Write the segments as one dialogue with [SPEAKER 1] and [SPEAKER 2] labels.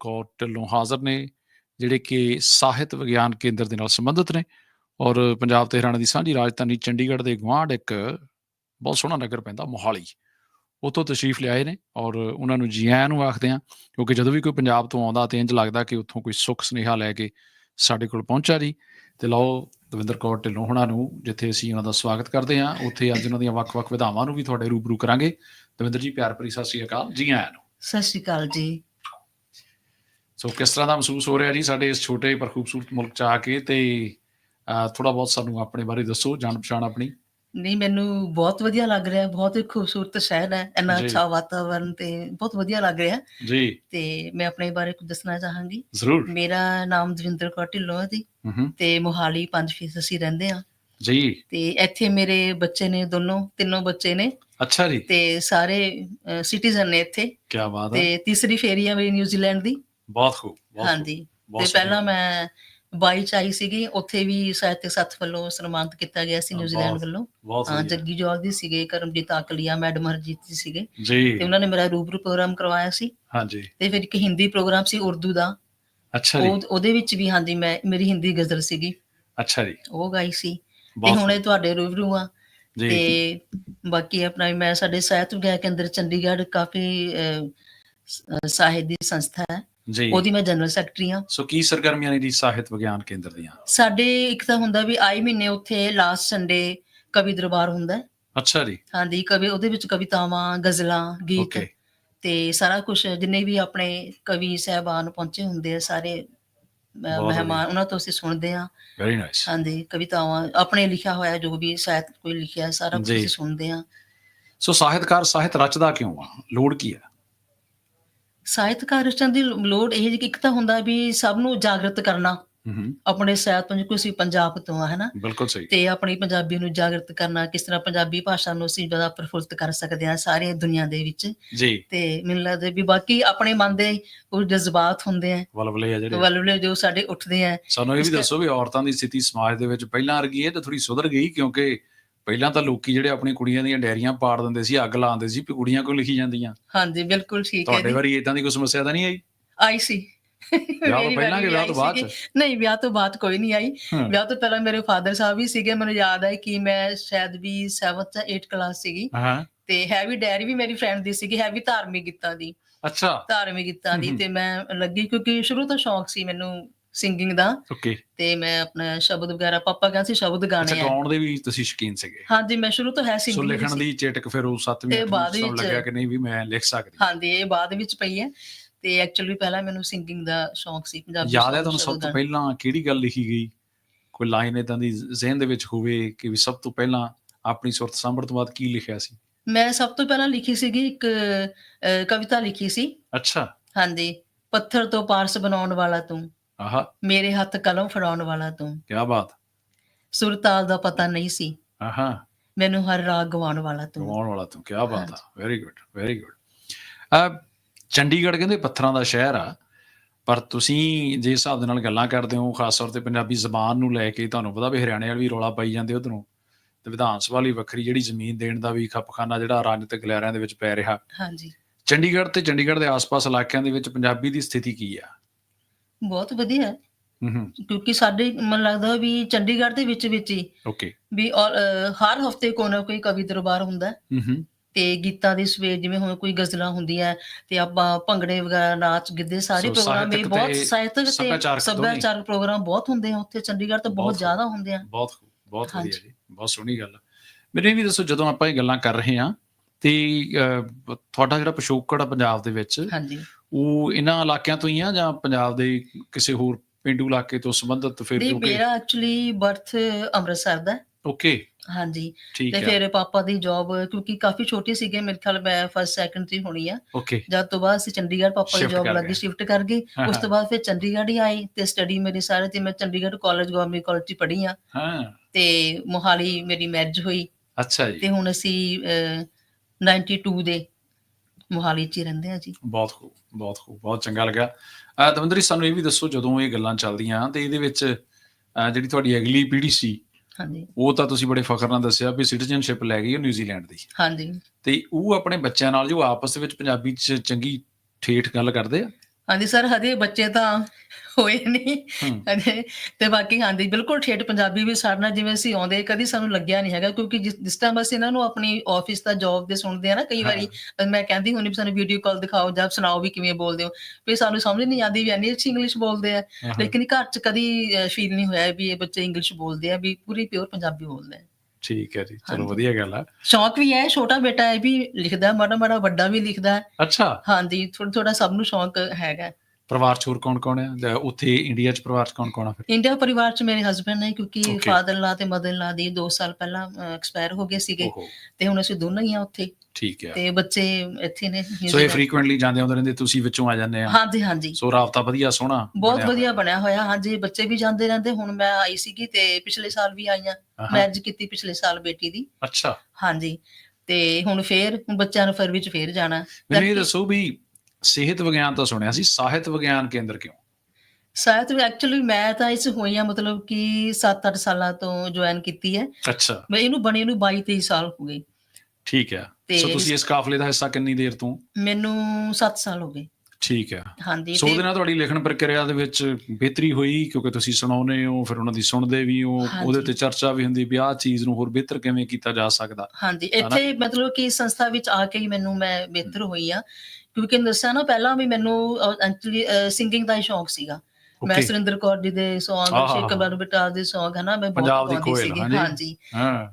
[SPEAKER 1] ਕੌਰ ਢਿੱਲੋਂ ਹਾਜ਼ਰ ਨੇ, ਜਿਹੜੇ ਕਿ ਸਾਹਿਤ ਵਿਗਿਆਨ ਕੇਂਦਰ ਦੇ ਨਾਲ ਸੰਬੰਧਿਤ ਨੇ। ਔਰ ਪੰਜਾਬ ਤੇ ਹਰਿਆਣਾ ਦੀ ਸਾਂਝੀ ਰਾਜਧਾਨੀ ਚੰਡੀਗੜ੍ਹ ਦੇ ਗੁਆਂਢ ਇੱਕ ਬਹੁਤ ਸੋਹਣਾ ਨਗਰ ਪੈਂਦਾ, ਮੋਹਾਲੀ। ਉਤੋਂ ਤਸ਼ਰੀਫ ਲਿਆਏ ਨੇ ਔਰ ਉਹਨਾਂ ਨੂੰ ਜੀਆਂ ਨੂੰ ਆਖਦੇ ਆ, ਕਿਉਂਕਿ ਜਦੋਂ ਵੀ ਕੋਈ ਪੰਜਾਬ ਤੋਂ ਆਉਂਦਾ, ਤੇ ਇੰਜ ਲੱਗਦਾ ਕਿ ਉੱਥੋਂ ਕੋਈ ਸੁੱਖ ਸੁਨੇਹਾ ਲੈ ਕੇ ਸਾਡੇ ਕੋਲ ਪਹੁੰਚਾ ਜੀ। ਤੇ ਲਓ, ਦਵਿੰਦਰ ਕੌਰ ਢਿੱਲੋਂ ਹੁਣਾਂ ਨੂੰ, ਜਿੱਥੇ ਅਸੀਂ ਉਹਨਾਂ ਦਾ ਸਵਾਗਤ ਕਰਦੇ ਹਾਂ ਉੱਥੇ ਅੱਜ ਉਹਨਾਂ ਦੀਆਂ ਵੱਖ-ਵੱਖ ਵਿਧਾਵਾਂ ਨੂੰ ਵੀ ਤੁਹਾਡੇ ਰੂਬਰੂ ਕਰਾਂਗੇ। ਦਵਿੰਦਰ ਜੀ, ਪਿਆਰ ਭਰੀ ਸਤਿ ਸ਼੍ਰੀ ਅਕਾਲ, ਜੀ ਆਇਆਂ ਨੂੰ।
[SPEAKER 2] ਸਤਿ ਸ਼੍ਰੀ ਅਕਾਲ ਜੀ।
[SPEAKER 1] ਸੋ ਕਿਸ ਤਰ੍ਹਾਂ ਦਾ ਮਹਿਸੂਸ ਹੋ ਰਿਹਾ ਜੀ ਸਾਡੇ ਇਸ ਛੋਟੇ ਪਰ ਖੂਬਸੂਰਤ ਮੁਲਕ ਚ ਆ ਕੇ ਤੇ ਥੋੜਾ ਬਹੁਤ ਸਾਨੂੰ ਆਪਣੇ ਬਾਰੇ ਦੱਸੋ ਜਾਣ ਪਛਾਣ ਆਪਣੀ।
[SPEAKER 2] ਨਹੀਂ ਮੈਨੂੰ ਬਹੁਤ ਵਧੀਆ ਲੱਗ ਰਿਹਾ ਬਹੁਤ ਹੀ ਖੂਬਸੂਰਤ ਸ਼ਹਿਰ ਹੈ ਇੰਨਾ। ਅੱਛਾ ਵਾਤਾਵਰਨ ਤੇ ਬਹੁਤ ਵਧੀਆ ਲੱਗ ਰਿਹਾ।
[SPEAKER 1] ਜੀ।
[SPEAKER 2] ਤੇ ਮੈਂ ਆਪਣੇ ਬਾਰੇ ਕੁਝ ਦੱਸਣਾ ਚਾਹਾਂਗੀ।
[SPEAKER 1] ਜ਼ਰੂਰ।
[SPEAKER 2] ਮੇਰਾ ਨਾਮ ਦਵਿੰਦਰ ਕੌਰ ਢਿੱਲੋਂ ਹੈ ਜੀ। ਤੇ ਮੋਹਾਲੀ 5 ਫੀਸ ਅਸੀਂ ਰਹਿੰਦੇ ਹਾਂ।
[SPEAKER 1] ਜੀ।
[SPEAKER 2] ਤੇ ਇੱਥੇ ਮੇਰੇ ਬੱਚੇ ਨੇ ਦੋਨੋਂ ਤਿੰਨੋਂ ਬੱਚੇ ਨੇ।
[SPEAKER 1] ਅੱਛਾ ਜੀ।
[SPEAKER 2] ਤੇ ਸਾਰੇ ਸਿਟੀਜ਼ਨ ਨੇ ਇੱਥੇ।
[SPEAKER 1] ਕੀ ਬਾਤ ਹੈ।
[SPEAKER 2] ਤੇ ਤੀਸਰੀ ਫੇਰੀ ਹੈ ਮੇਰੀ ਨਿਊਜ਼ੀਲੈਂਡ ਦੀ।
[SPEAKER 1] ਬਹੁਤ ਖੂਬ
[SPEAKER 2] ਹਾਂਜੀ। ਤੇ ਪਹਿਲਾਂ ਮੈਂ 22 ਚ ਆਈ ਸੀਗੀ ਉੱਥੇ ਵੀ ਸਾਹਿਤਕ ਸੱਥ ਵੱਲੋਂ ਸਨਮਾਨਿਤ ਕੀਤਾ ਗਿਆ ਸੀ ਨਿਊਜ਼ੀਲੈਂਡ ਵੱਲੋਂ। ਹਾਂ। ਜੱਗੀ ਜੋਲ ਦੀ ਸੀਗੇ ਕਰਮਜੀਤ ਆਕਲੀਆ ਮੈਡਮ ਹਰਜੀਤ ਜੀ ਸੀਗੇ।
[SPEAKER 1] ਜੀ।
[SPEAKER 2] ਤੇ ਉਹਨਾਂ ਨੇ ਮੇਰਾ ਰੂਬਰੂ ਪ੍ਰੋਗਰਾਮ ਕਰਵਾਇਆ ਸੀ।
[SPEAKER 1] ਹਾਂਜੀ।
[SPEAKER 2] ਤੇ ਫਿਰ ਇੱਕ ਹਿੰਦੀ ਪ੍ਰੋਗਰਾਮ ਸੀ ਉਰਦੂ ਦਾ।
[SPEAKER 1] ਅੱਛਾ ਜੀ।
[SPEAKER 2] ਉਹ ਉਹਦੇ ਵਿੱਚ ਵੀ ਹਾਂਜੀ ਮੈਂ ਮੇਰੀ ਹਿੰਦੀ ਗਜ਼ਲ ਸੀਗੀ।
[SPEAKER 1] ਅੱਛਾ ਜੀ।
[SPEAKER 2] ਉਹ ਗਾਈ ਸੀ। ਤੇ ਹੁਣੇ ਤੁਹਾਡੇ ਰੂਬਰੂ ਆ।
[SPEAKER 1] ਜੀ।
[SPEAKER 2] ਤੇ ਬਾਕੀ ਆਪਣਾ ਮੈਂ ਸਾਡੇ ਸਾਹਿਤ ਵਿਗਿਆਨ ਕੇਂਦਰ ਚੰਡੀਗੜ੍ਹ ਕਾਫੀ ਸਾਹਿਤ ਦੀ ਸੰਸਥਾ ਹੈ।
[SPEAKER 1] ਜੀ।
[SPEAKER 2] ਉਹਦੀ ਮੈਂ ਜਨਰਲ ਸੈਕਟਰੀ ਆ
[SPEAKER 1] ਸੋ ਕੀ ਸਰਗਰਮੀਆਂ ਨੇ ਜੀ ਸਾਹਿਤ ਵਿਗਿਆਨ ਕੇਂਦਰ ਦੀਆਂ?
[SPEAKER 2] ਸਾਡੇ ਇੱਕ ਤਾਂ ਹੁੰਦਾ ਵੀ ਆਈ ਮਹੀਨੇ ਉੱਥੇ ਲਾਸਟ ਸੰਡੇ ਕਵੀ ਦਰਬਾਰ ਹੁੰਦਾ ਹੈ।
[SPEAKER 1] ਅੱਛਾ ਜੀ।
[SPEAKER 2] ਹਾਂਜੀ ਕਵੀ ਉਹਦੇ ਵਿੱਚ ਕਵਿਤਾਵਾਂ ਗਜ਼ਲਾਂ ਗੀਤ
[SPEAKER 1] ਓਕੇ
[SPEAKER 2] ਤੇ ਸਾਰਾ ਕੁਝ ਜਿੰਨੇ ਵੀ ਆਪਣੇ ਕਵੀ ਸਹਿਬਾਨ ਪਹੁੰਚੇ ਹੁੰਦੇ ਆ ਸਾਰੇ ਅਹ,
[SPEAKER 1] ਬਹੁਤ
[SPEAKER 2] ਮਹਿਮਾਨ ਉਹਨਾਂ ਤੋਂ ਅਸੀਂ ਸੁਣਦੇ ਆ
[SPEAKER 1] ਵੈਰੀ ਨਾਈਸ
[SPEAKER 2] ਹਾਂਜੀ ਕਵਿਤਾਵਾਂ ਆਪਣੇ ਲਿਖਿਆ ਹੋਇਆ ਜੋ ਵੀ ਸਾਹਿਤ ਕੋਈ ਲਿਖਿਆ ਸਾਰਾ ਕੁਝ
[SPEAKER 1] ਜੀ।
[SPEAKER 2] ਅਸੀਂ ਸੁਣਦੇ ਆ
[SPEAKER 1] ਸੋ ਸਾਹਿਤਕਾਰ ਸਾਹਿਤ ਰਚਦਾ ਕਿਉਂ ਆ? ਲੋੜ ਕੀ ਹੈ?
[SPEAKER 2] ਸਾਹਿਤਕਾਰ ਰਚਨ ਦੀ ਲੋੜ ਇਹ ਕਿ ਇੱਕ ਤਾਂ ਹੁੰਦਾ ਵੀ ਸਭ ਨੂੰ ਜਾਗਰਤ ਕਰਨਾ। ਆਪਣੇ ਸਾਹਿਤ ਤੋਂ ਕੋਈ ਅਸੀਂ ਪੰਜਾਬ ਤੋਂ ਆ ਹਨਾ?
[SPEAKER 1] ਬਿਲਕੁਲ ਸਹੀ।
[SPEAKER 2] ਤੇ ਆਪਣੀ ਪੰਜਾਬੀ ਨੂੰ ਜਾਗਰਤ ਕਰਨਾ ਕਿਸ ਤਰ੍ਹਾਂ ਪੰਜਾਬੀ ਭਾਸ਼ਾ ਨੂੰ ਅਸੀਂ ਜ਼ਿਆਦਾ ਪ੍ਰਫੁੱਲਤ ਕਰ ਸਕਦੇ ਹਾਂ ਸਾਰੀ ਦੁਨੀਆ ਦੇ ਵਿੱਚ।
[SPEAKER 1] ਜੀ।
[SPEAKER 2] ਤੇ ਮੈਨੂੰ ਲੱਗਦਾ ਵੀ ਬਾਕੀ ਆਪਣੇ ਮਨ ਦੇ ਉਹ ਜਜ਼ਬਾਤ ਹੁੰਦੇ ਆ।
[SPEAKER 1] ਵਲਵਲੇ ਆ ਜਿਹੜੇ।
[SPEAKER 2] ਵਲਵਲੇ ਜੋ ਸਾਡੇ ਉੱਠਦੇ ਆ।
[SPEAKER 1] ਸਾਨੂੰ ਇਹ ਵੀ ਦੱਸੋ ਵੀ ਔਰਤਾਂ ਦੀ ਸਥਿਤੀ ਸਮਾਜ ਦੇ ਵਿੱਚ ਪਹਿਲਾਂ ਵਰਗੀ ਹੈ ਤੇ ਥੋੜੀ ਸੁਧਰ ਗਈ ਕਿਉਂਕਿ ਪਹਿਲਾਂ ਤਾਂ ਲੋਕੀ ਜਿਹੜੇ ਆਪਣੀ ਕੁੜੀਆਂ ਦੀਆਂ ਡੈਰੀਆਂ ਪਾੜ ਦਿੰਦੇ ਸੀ ਅੱਗ ਲਾਉਂਦੇ ਸੀ ਵੀ ਕੁੜੀਆਂ ਕਿਉਂ ਲਿਖੀ ਜਾਂਦੀਆਂ?
[SPEAKER 2] ਹਾਂਜੀ ਬਿਲਕੁਲ ਠੀਕ ਹੈ
[SPEAKER 1] ਤੁਹਾਡੇ
[SPEAKER 2] ਜੀ।
[SPEAKER 1] ਵਾਰੀ ਇਦਾਂ ਦੀ ਕੋਈ ਸਮੱਸਿਆ ਤਾਂ ਨਹੀਂ ਆਈ?
[SPEAKER 2] ਆਈ ਸੀ।
[SPEAKER 1] ਵਿਆਹ ਤੋਂ
[SPEAKER 2] ਮੇਰੀ
[SPEAKER 1] ਪਹਿਲਾਂ ਕਿ ਵਿਆਹ
[SPEAKER 2] ਆਈ
[SPEAKER 1] ਤੋਂ ਬਾਅਦ
[SPEAKER 2] ਸੀਗੀ। ਨਹੀਂ ਵਿਆਹ ਤੋਂ ਬਾਅਦ ਕੋਈ ਨਹੀਂ ਆਈ।
[SPEAKER 1] ਹਮ,
[SPEAKER 2] ਵਿਆਹ ਤੋਂ ਪਹਿਲਾਂ ਮੇਰੇ ਫਾਦਰ ਸਾਹਿਬ ਵੀ ਸੀਗੇ ਮੈਨੂੰ ਯਾਦ ਹੈ ਕਿ ਮੈਂ ਸ਼ਾਇਦ ਵੀ 7th ਜਾਂ 8th ਕਲਾਸ ਸੀਗੀ।
[SPEAKER 1] ਹਾਂ
[SPEAKER 2] ਤੇ ਹੈਵੀ ਡੈਰੀ ਵੀ ਮੇਰੀ ਫਰੈਂਡ ਦੀ ਸੀਗੀ ਹੈਵੀ ਧਾਰਮਿਕ ਗੀਤਾਂ ਦੀ।
[SPEAKER 1] ਅੱਛਾ।
[SPEAKER 2] ਧਾਰਮਿਕ ਗੀਤਾਂ ਦੀ
[SPEAKER 1] ਹਮ।
[SPEAKER 2] ਤੇ ਮੈਂ ਲੱਗੀ ਕਿਉਂਕਿ ਸ਼ੁਰੂ ਤੋਂ ਸ਼ੌਂਕ ਸੀ ਮੈਨੂੰ ਸਿੰਗਿੰਗ ਦਾ।
[SPEAKER 1] ਓਕੇ
[SPEAKER 2] ਤੇ ਮੈਂ ਆਪਣਾ ਸ਼ਬਦ ਵਗੈਰਾ ਪਾਪਾ ਕਹਿੰਦੇ ਸੀ ਸ਼ਬਦ
[SPEAKER 1] ਅੱਛਾ
[SPEAKER 2] ਗਾਣੇ ਆ।
[SPEAKER 1] ਗਾਉਣ ਦੇ ਵੀ ਤੁਸੀਂ ਸ਼ੌਕੀਨ ਸੀਗੇ?
[SPEAKER 2] ਹਾਂਜੀ ਮੈਂ ਸ਼ੁਰੂ ਤੋਂ ਹੈ
[SPEAKER 1] ਸੋ
[SPEAKER 2] ਸਿੰਗਿੰਗ
[SPEAKER 1] ਲਿਖਣ ਦੀ ਚੇਟਕ ਫਿਰ ਉਹ 7ਵੀਂ
[SPEAKER 2] ਤੇ
[SPEAKER 1] 8ਵੀਂ
[SPEAKER 2] ਬਾਅਦ
[SPEAKER 1] ਤੁਹਾਨੂੰ
[SPEAKER 2] ਵਿੱਚ-
[SPEAKER 1] ਲੱਗਿਆ ਕਿ ਨਹੀਂ ਵੀ ਮੈਂ ਲਿਖ ਸਕਦੀ।
[SPEAKER 2] ਹਾਂਜੀ ਇਹ ਬਾਅਦ ਵਿੱਚ ਪਈ ਹੈ। ਤੇ ਐਕਚੁਅਲੀ ਪਹਿਲਾਂ ਮੈਨੂੰ ਸਿੰਗਿੰਗ ਦਾ ਸ਼ੌਂਕ ਸੀ ਪੰਜਾਬੀ
[SPEAKER 1] ਯਾਦ ਹੈ ਤੁਹਾਨੂੰ ਸਭ ਤੋਂ
[SPEAKER 2] ਗਾਣੇ।
[SPEAKER 1] ਪਹਿਲਾਂ ਕਿਹੜੀ ਗੱਲ ਲਿਖੀ ਗਈ? ਕੋਈ ਲਾਈਨ ਇਦਾਂ ਦੀ ਜ਼ਿਹਨ ਦੇ ਵਿੱਚ ਹੋਵੇ ਕਿ ਵੀ ਸਭ ਤੋਂ ਪਹਿਲਾਂ ਆਪਣੀ ਸੁਰਤ ਸਾਂਭਣ ਤੋਂ ਬਾਅਦ ਕੀ ਲਿਖਿਆ ਸੀ?
[SPEAKER 2] ਮੈਂ ਸਭ ਤੋਂ ਪਹਿਲਾਂ ਲਿਖੀ ਸੀਗੀ ਇੱਕ ਅਹ, ਕਵਿਤਾ ਲਿਖੀ ਸੀ।
[SPEAKER 1] ਅੱਛਾ।
[SPEAKER 2] ਹਾਂਜੀ ਪੱਥਰ ਤੋਂ ਪਾਰਸ ਬਣਾਉਣ ਵਾਲਾ ਤੂੰ।
[SPEAKER 1] ਆਹਾ।
[SPEAKER 2] ਮੇਰੇ ਹੱਥ ਕਲਮ ਫੜਾਉਣ ਵਾਲਾ ਤੂੰ।
[SPEAKER 1] ਕੀ ਬਾਤ।
[SPEAKER 2] ਸੁਰ ਤਾਲ ਦਾ ਪਤਾ ਨਹੀਂ ਸੀ।
[SPEAKER 1] ਆਹਾ।
[SPEAKER 2] ਮੈਨੂੰ ਹਰ ਰਾਗ ਗਵਾਉਣ ਵਾਲਾ ਤੂੰ।
[SPEAKER 1] ਕਮਾਉਣ ਵਾਲਾ ਤੂੰ। ਕੀ ਬਾਤ ਆ। ਵੈਰੀ ਗੁੱਡ ਵੈਰੀ ਗੁੱਡ ਆ ਚੰਡੀਗੜ੍ਹ ਕਹਿੰਦੇ ਪੱਥਰਾਂ ਦਾ ਸ਼ਹਿਰ ਆ। ਪਰ ਤੁਸੀਂ ਜੇ ਹਿਸਾਬ ਦੇ ਨਾਲ ਗੱਲਾਂ ਕਰਦੇ ਹੋ ਖਾਸ ਤੌਰ ਤੇ ਪੰਜਾਬੀ ਜ਼ਬਾਨ ਨੂੰ ਲੈ ਕੇ ਤੁਹਾਨੂੰ ਪਤਾ ਵੀ ਹਰਿਆਣੇ ਵਾਲ ਵੀ ਰੌਲਾ ਪਾਈ ਜਾਂਦੇ ਉਧਰੋਂ। ਤੇ ਵਿਧਾਨ ਸਭਾ ਲਈ ਵੱਖਰੀ ਜਿਹੜੀ ਜ਼ਮੀਨ ਦੇਣ ਦਾ ਵੀ ਖੱਪਖਾਨਾ ਜਿਹੜਾ ਰਾਜਨੀਤਿਕ ਗਲਿਆਰਿਆਂ ਦੇ ਵਿੱਚ ਪੈ ਰਿਹਾ।
[SPEAKER 2] ਹਾਂਜੀ।
[SPEAKER 1] ਚੰਡੀਗੜ੍ਹ ਤੇ ਚੰਡੀਗੜ੍ਹ ਦੇ ਆਸ-ਪਾਸ ਇਲਾਕਿਆਂ ਦੇ ਵਿੱਚ ਪੰਜਾਬੀ ਦੀ ਸਥਿਤੀ ਕੀ ਆ?
[SPEAKER 2] ਬਹੁਤ ਵਧੀਆ। ਹੈ
[SPEAKER 1] ਹੂੰ
[SPEAKER 2] ਕਿਉਂਕਿ ਸਾਡੇ ਮਨ ਲੱਗਦਾ ਵੀ ਚੰਡੀਗੜ੍ਹ ਦੇ ਵਿੱਚ ਵਿੱਚ ਹੀ
[SPEAKER 1] ਓਕੇ।
[SPEAKER 2] ਵੀ ਔਰ, ਅਹ, ਹਰ ਹਫ਼ਤੇ ਕੋਈ ਨਾ ਕੋਈ ਕਵੀ ਦਰਬਾਰ ਹੁੰਦਾ ਹੈ।
[SPEAKER 1] ਹੂੰ ਹੂੰ
[SPEAKER 2] ਤੇ ਗੀਤਾਂ ਦੀ ਸਵੇਰ ਜਿਵੇਂ ਹੁਣ ਕੋਈ ਗਜ਼ਲਾਂ ਹੁੰਦੀਆਂ ਤੇ ਆਪਾਂ ਭੰਗੜੇ ਵਗੈਰਾ ਨਾਚ ਗਿੱਧੇ ਸਾਰੇ
[SPEAKER 1] ਸੋ
[SPEAKER 2] ਪ੍ਰੋਗਰਾਮ ਇਹ
[SPEAKER 1] ਸਾਹਿਤਕ
[SPEAKER 2] ਬਹੁਤ
[SPEAKER 1] ਤੇ
[SPEAKER 2] ਸਾਹਿਤਕ ਤੇ
[SPEAKER 1] ਸੱਭਿਆਚਾਰਕ।
[SPEAKER 2] ਸੱਭਿਆਚਾਰਕ ਪ੍ਰੋਗਰਾਮ ਬਹੁਤ ਹੁੰਦੇ ਆ ਉੱਥੇ ਚੰਡੀਗੜ੍ਹ ਤਾਂ
[SPEAKER 1] ਬਹੁਤ
[SPEAKER 2] ਬਹੁਤ ਜ਼ਿਆਦਾ ਹੁੰਦੇ ਆ।
[SPEAKER 1] ਬਹੁਤ ਖੂਬ, ਬਹੁਤ ਵਧੀਆ
[SPEAKER 2] ਹਾਂਜੀ।
[SPEAKER 1] ਜੀ ਬਹੁਤ ਸੋਹਣੀ ਗੱਲ ਆ। ਮੈਨੂੰ ਇਹ ਵੀ ਦੱਸੋ ਜਦੋਂ ਆਪਾਂ ਇਹ ਗੱਲਾਂ ਕਰ ਰਹੇ ਹਾਂ ਤੇ ਅਹ, ਤੁਹਾਡਾ ਜਿਹੜਾ ਪਿਛੋਕੜ ਆ ਪੰਜਾਬ ਦੇ ਵਿੱਚ
[SPEAKER 2] ਹਾਂਜੀ।
[SPEAKER 1] ਉਹ ਇਹਨਾਂ ਇਲਾਕਿਆਂ ਤੋਂ ਹੀ ਆ ਜਾਂ ਪੰਜਾਬ ਦੇ ਕਿਸੇ ਹੋਰ ਪਿੰਡੂ ਇਲਾਕੇ ਤੋਂ ਸੰਬੰਧਿਤ ਫਿਰ ਕਿਉਂਕਿ
[SPEAKER 2] ਮੇਰਾ ਐਕਚੁਅਲੀ ਬਰਥ ਅੰਮ੍ਰਿਤਸਰ ਦਾ।
[SPEAKER 1] ਓਕੇ
[SPEAKER 2] ਹਾਂਜੀ। ਤੇ ਫਿਰ ਪਾਪਾ ਦੀ ਜੌਬ ਕਿਉਂਕਿ ਕਾਫੀ ਛੋਟੀ ਸੀਗੇ ਮੇਰੇ ਖਿਆਲ ਮੈਂ ਫਸਟ ਸੈਕੰਡ ਤੇ ਹੋਣੀ ਆ। ਜਦ ਤੋਂ ਬਾਅਦ ਅਸੀਂ ਚੰਡੀਗੜ੍ਹ ਪਾਪਾ ਦੀ ਜੌਬ ਲੱਗੀ। ਸ਼ਿਫਟ ਕਰ ਗਏ। ਉਸ ਤੋਂ ਬਾਅਦ ਫਿਰ ਚੰਡੀਗੜ੍ਹ ਹੀ ਆਈ ਤੇ ਸਟੱਡੀ ਮੇਰੀ ਸਾਰੇ ਤੇ ਮੈਂ ਚੰਡੀਗੜ੍ਹ ਕਾਲਜ ਗਵਰਨਮੈਂਟ ਕਾਲਜ ਚ ਪੜ੍ਹੀ ਆ।
[SPEAKER 1] ਹਾਂ।
[SPEAKER 2] ਤੇ ਮੋਹਾਲੀ ਮੇਰੀ ਮੈਰਿਜ ਹੋਈ।
[SPEAKER 1] ਅੱਛਾ ਜੀ।
[SPEAKER 2] ਤੇ ਹੁਣ ਅਸੀਂ ਅਹ, 92 ਦੇ ਮੋਹਾਲੀ ਚ ਹੀ ਰਹਿੰਦੇ ਆ ਜੀ।
[SPEAKER 1] ਬਹੁਤ ਖੂਬ ਬਹੁਤ ਖੂਬ ਬਹੁਤ ਚੰਗਾ ਲੱਗਾ। ਦਵਿੰਦਰ ਜੀ ਸਾਨੂੰ ਇਹ ਵੀ ਦੱਸੋ ਜਦੋਂ ਇਹ ਗੱਲਾਂ ਚੱਲਦੀਆਂ ਤੇ ਇਹਦੇ ਵਿੱਚ ਜਿਹੜੀ ਤੁਹਾਡੀ ਅਗਲੀ ਪੀੜ੍ਹੀ ਸੀ
[SPEAKER 2] ਹਾਂਜੀ।
[SPEAKER 1] ਉਹ ਤਾਂ ਤੁਸੀਂ ਬੜੇ ਫਖਰ ਨਾਲ ਦੱਸਿਆ ਵੀ ਸਿਟੀਜ਼ਨਸ਼ਿਪ ਲੈ ਗਈ ਉਹ ਨਿਊਜ਼ੀਲੈਂਡ ਦੀ।
[SPEAKER 2] ਹਾਂਜੀ।
[SPEAKER 1] ਤੇ ਉਹ ਆਪਣੇ ਬੱਚਿਆਂ ਨਾਲ ਜੋ ਆਪਸ ਵਿੱਚ ਪੰਜਾਬੀ ਚ ਚੰਗੀ ਠੇਠ ਗੱਲ ਕਰਦੇ ਆ?
[SPEAKER 2] ਹਾਂਜੀ ਸਰ ਹਜੇ ਬੱਚੇ ਤਾਂ ਹੋਏ ਨਹੀਂ। ਹਜੇ ਤੇ ਬਾਕੀ ਹਾਂਜੀ ਬਿਲਕੁਲ ਠੇਠ ਪੰਜਾਬੀ ਵੀ ਸਾਡੇ ਨਾਲ ਜਿਵੇਂ ਅਸੀਂ ਆਉਂਦੇ ਕਦੀ ਸਾਨੂੰ ਲੱਗਿਆ ਨਹੀਂ ਹੈਗਾ ਕਿਉਂਕਿ ਜਿਸ ਜਿਸ ਟਾਈਮ ਅਸੀਂ ਇਹਨਾਂ ਨੂੰ ਆਪਣੀ ਆਫਿਸ ਦਾ ਜੌਬ ਦੇ ਸੁਣਦੇ ਆ ਨਾ ਕਈ ਵਾਰੀ ਮੈਂ ਕਹਿੰਦੀ ਹੁੰਦੀ ਵੀ ਸਾਨੂੰ ਵੀਡੀਓ ਕਾਲ ਦਿਖਾਓ ਜਾਂ ਸੁਣਾਓ ਵੀ ਕਿਵੇਂ ਬੋਲਦੇ ਹੋ। ਵੀ ਸਾਨੂੰ ਸਮਝ ਨਹੀਂ ਆਉਂਦੀ ਵੀ ਇੰਨੀ ਅੱਛੀ ਇੰਗਲਿਸ਼ ਬੋਲਦੇ ਆ। ਲੇਕਿਨ ਘਰ 'ਚ ਕਦੀ ਫੀਲ ਨਹੀਂ ਹੋਇਆ ਵੀ ਇਹ ਬੱਚੇ ਇੰਗਲਿਸ਼ ਬੋਲਦੇ ਆ ਵੀ ਪੂਰੀ ਪਿਓਰ ਪੰਜਾਬੀ ਬੋਲਦੇ ਆ।
[SPEAKER 1] ਠੀਕ ਹੈ ਜੀ ਚਲੋ। ਵਧੀਆ ਗੱਲ ਆ
[SPEAKER 2] ਸ਼ੌਂਕ ਵੀ ਹੈ ਛੋਟਾ ਬੇਟਾ ਹੈ ਵੀ ਲਿਖਦਾ ਮਾੜਾ ਮਾੜਾ ਵੱਡਾ ਵੀ ਲਿਖਦਾ।
[SPEAKER 1] ਅੱਛਾ
[SPEAKER 2] ਹਾਂਜੀ ਥੋੜਾ ਥੋੜਾ ਸਭ ਨੂੰ ਸ਼ੌਂਕ ਹੈਗਾ
[SPEAKER 1] ਪਰਿਵਾਰ ਚ ਹੋਰ ਕੌਣ ਕੌਣ ਹੈ ਜਾਂ ਉੱਥੇ ਇੰਡੀਆ ਚ ਪਰਿਵਾਰ ਚ ਕੌਣ ਕੌਣ ਆ ਫਿਰ?
[SPEAKER 2] ਇੰਡੀਆ ਪਰਿਵਾਰ 'ਚ ਮੇਰੇ ਹਸਬੰਡ ਨੇ ਕਿਉਂਕਿ
[SPEAKER 1] Okay.
[SPEAKER 2] ਫਾਦਰ ਲਾ ਤੇ ਮਦਰ ਲਾ ਦੀ 2 ਸਾਲ ਪਹਿਲਾਂ ਐਕਸਪਾਇਰ ਹੋ ਗਏ ਸੀਗੇ।
[SPEAKER 1] ਓਹੋ।
[SPEAKER 2] ਤੇ ਹੁਣ ਅਸੀਂ ਦੋਨੋਂ ਹੀ ਆ ਉੱਥੇ।
[SPEAKER 1] ਠੀਕ ਹੈ
[SPEAKER 2] ਤੇ ਬੱਚੇ ਇੱਥੇ ਨੇ।
[SPEAKER 1] ਸੋ ਇਹ। ਫ੍ਰੀਕੁਐਂਟਲੀ ਜਾਂਦੇ ਆਉਂਦੇ ਰਹਿੰਦੇ ਤੁਸੀਂ ਵਿੱਚੋਂ ਆ ਜਾਂਦੇ ਆ?
[SPEAKER 2] ਹਾਂਜੀ ਹਾਂਜੀ।
[SPEAKER 1] ਸੋ ਰਾਬਤਾ ਵਧੀਆ ਸੋਹਣਾ
[SPEAKER 2] ਬਹੁਤ
[SPEAKER 1] ਬਣਿਆ
[SPEAKER 2] ਵਧੀਆ ਬਣਿਆ ਹੋਇਆ ਹਾਂਜੀ। ਬੱਚੇ ਵੀ ਜਾਂਦੇ ਰਹਿੰਦੇ ਹੁਣ ਮੈਂ ਆਈ ਸੀਗੀ ਤੇ ਪਿਛਲੇ ਸਾਲ ਵੀ ਆਈਆਂ
[SPEAKER 1] ਹਾਂ।
[SPEAKER 2] ਮੈਰਿਜ ਕੀਤੀ ਪਿਛਲੇ ਸਾਲ ਬੇਟੀ ਦੀ।
[SPEAKER 1] ਅੱਛਾ।
[SPEAKER 2] ਹਾਂਜੀ। ਤੇ ਹੁਣ ਫੇਰ ਹੁਣ ਬੱਚਿਆਂ ਨੂੰ ਫਰਵਰੀ 'ਚ ਫੇਰ ਜਾਣਾ।
[SPEAKER 1] ਮੈਨੂੰ ਇਹ ਦੱਸੋ ਵੀ ਸਿਹਤ ਵਿਗਿਆਨ ਤਾਂ ਸੁਣਿਆ ਸੀ ਸਾਹਿਤ ਵਿਗਿਆਨ ਕੇਂਦਰ ਕਿਉਂ?
[SPEAKER 2] ਸਾਹਿਤ ਵੀ ਐਕਚੁਅਲੀ ਮੈਂ ਤਾਂ ਇਸ ਹੋਈ ਆ ਮਤਲਬ ਕਿ 7-8 ਸਾਲਾਂ ਤੋਂ ਜੁਆਇਨ ਕੀਤੀ ਹੈ।
[SPEAKER 1] ਅੱਛਾ।
[SPEAKER 2] ਮੈਂ ਇਹਨੂੰ ਬਣੇ ਨੂੰ 22-23 ਸਾਲ ਹੋ ਗਏ।
[SPEAKER 1] ਠੀਕ ਹੈ। ਸੋ ਤੁਸੀਂ ਇਸ ਕਾਫਲੇ ਦਾ ਹਿੱਸਾ ਕਿੰਨੀ ਦੇਰ ਤੋਂ?
[SPEAKER 2] ਮੈਨੂੰ 7 ਸਾਲ ਹੋ ਗਏ।
[SPEAKER 1] ਠੀਕ ਹੈ।
[SPEAKER 2] ਹਾਂਜੀ
[SPEAKER 1] ਸੋ ਉਹਦੇ ਨਾਲ ਤੁਹਾਡੀ ਲਿਖਣ ਪ੍ਰਕਿਰਿਆ ਦੇ ਵਿੱਚ ਬਿਹਤਰੀ ਹੋਈ ਕਿਉਂਕਿ ਤੁਸੀਂ ਸੁਣਾਉਂਦੇ ਹੋ ਫਿਰ ਉਹਨਾਂ ਦੀ ਸੁਣਦੇ ਵੀ ਹੋ। ਉਹਦੇ ਤੇ ਚਰਚਾ ਵੀ ਹੁੰਦੀ ਵੀ ਆਹ ਚੀਜ਼ ਨੂੰ ਹੋਰ ਬਿਹਤਰ ਕਿਵੇਂ ਕੀਤਾ ਜਾ ਸਕਦਾ?
[SPEAKER 2] ਹਾਂਜੀ? ਇੱਥੇ ਮਤਲਬ ਕਿ ਸੰਸਥਾ ਵਿੱਚ ਆ ਕੇ ਹੀ ਮੈਨੂੰ ਮੈਂ ਬਿਹਤਰ ਹੋਈ ਆ ਕਿਉਂਕਿ ਦੱਸਿਆ ਨਾ ਪਹਿਲਾਂ ਵੀ ਮੈਨੂੰ ਐਕਚੁਅਲੀ ਸਿੰਗਿੰਗ ਦਾ ਹੀ ਸ਼ੌਂਕ ਸੀਗਾ। ਮੈਂ ਸੁਰਿੰਦਰ ਕੌਰ ਜੀ ਦੇ
[SPEAKER 1] ਆਹਾ।
[SPEAKER 2] ਸ਼ੇਖ ਕਬਰ ਬਟਾਲ ਦੇ Song ਹੈ ਨਾ ਮੈਂ ਬਹੁਤ ਗਾਉਂਦੀ ਸੀਗੀ
[SPEAKER 1] ਹਾਂਜੀ।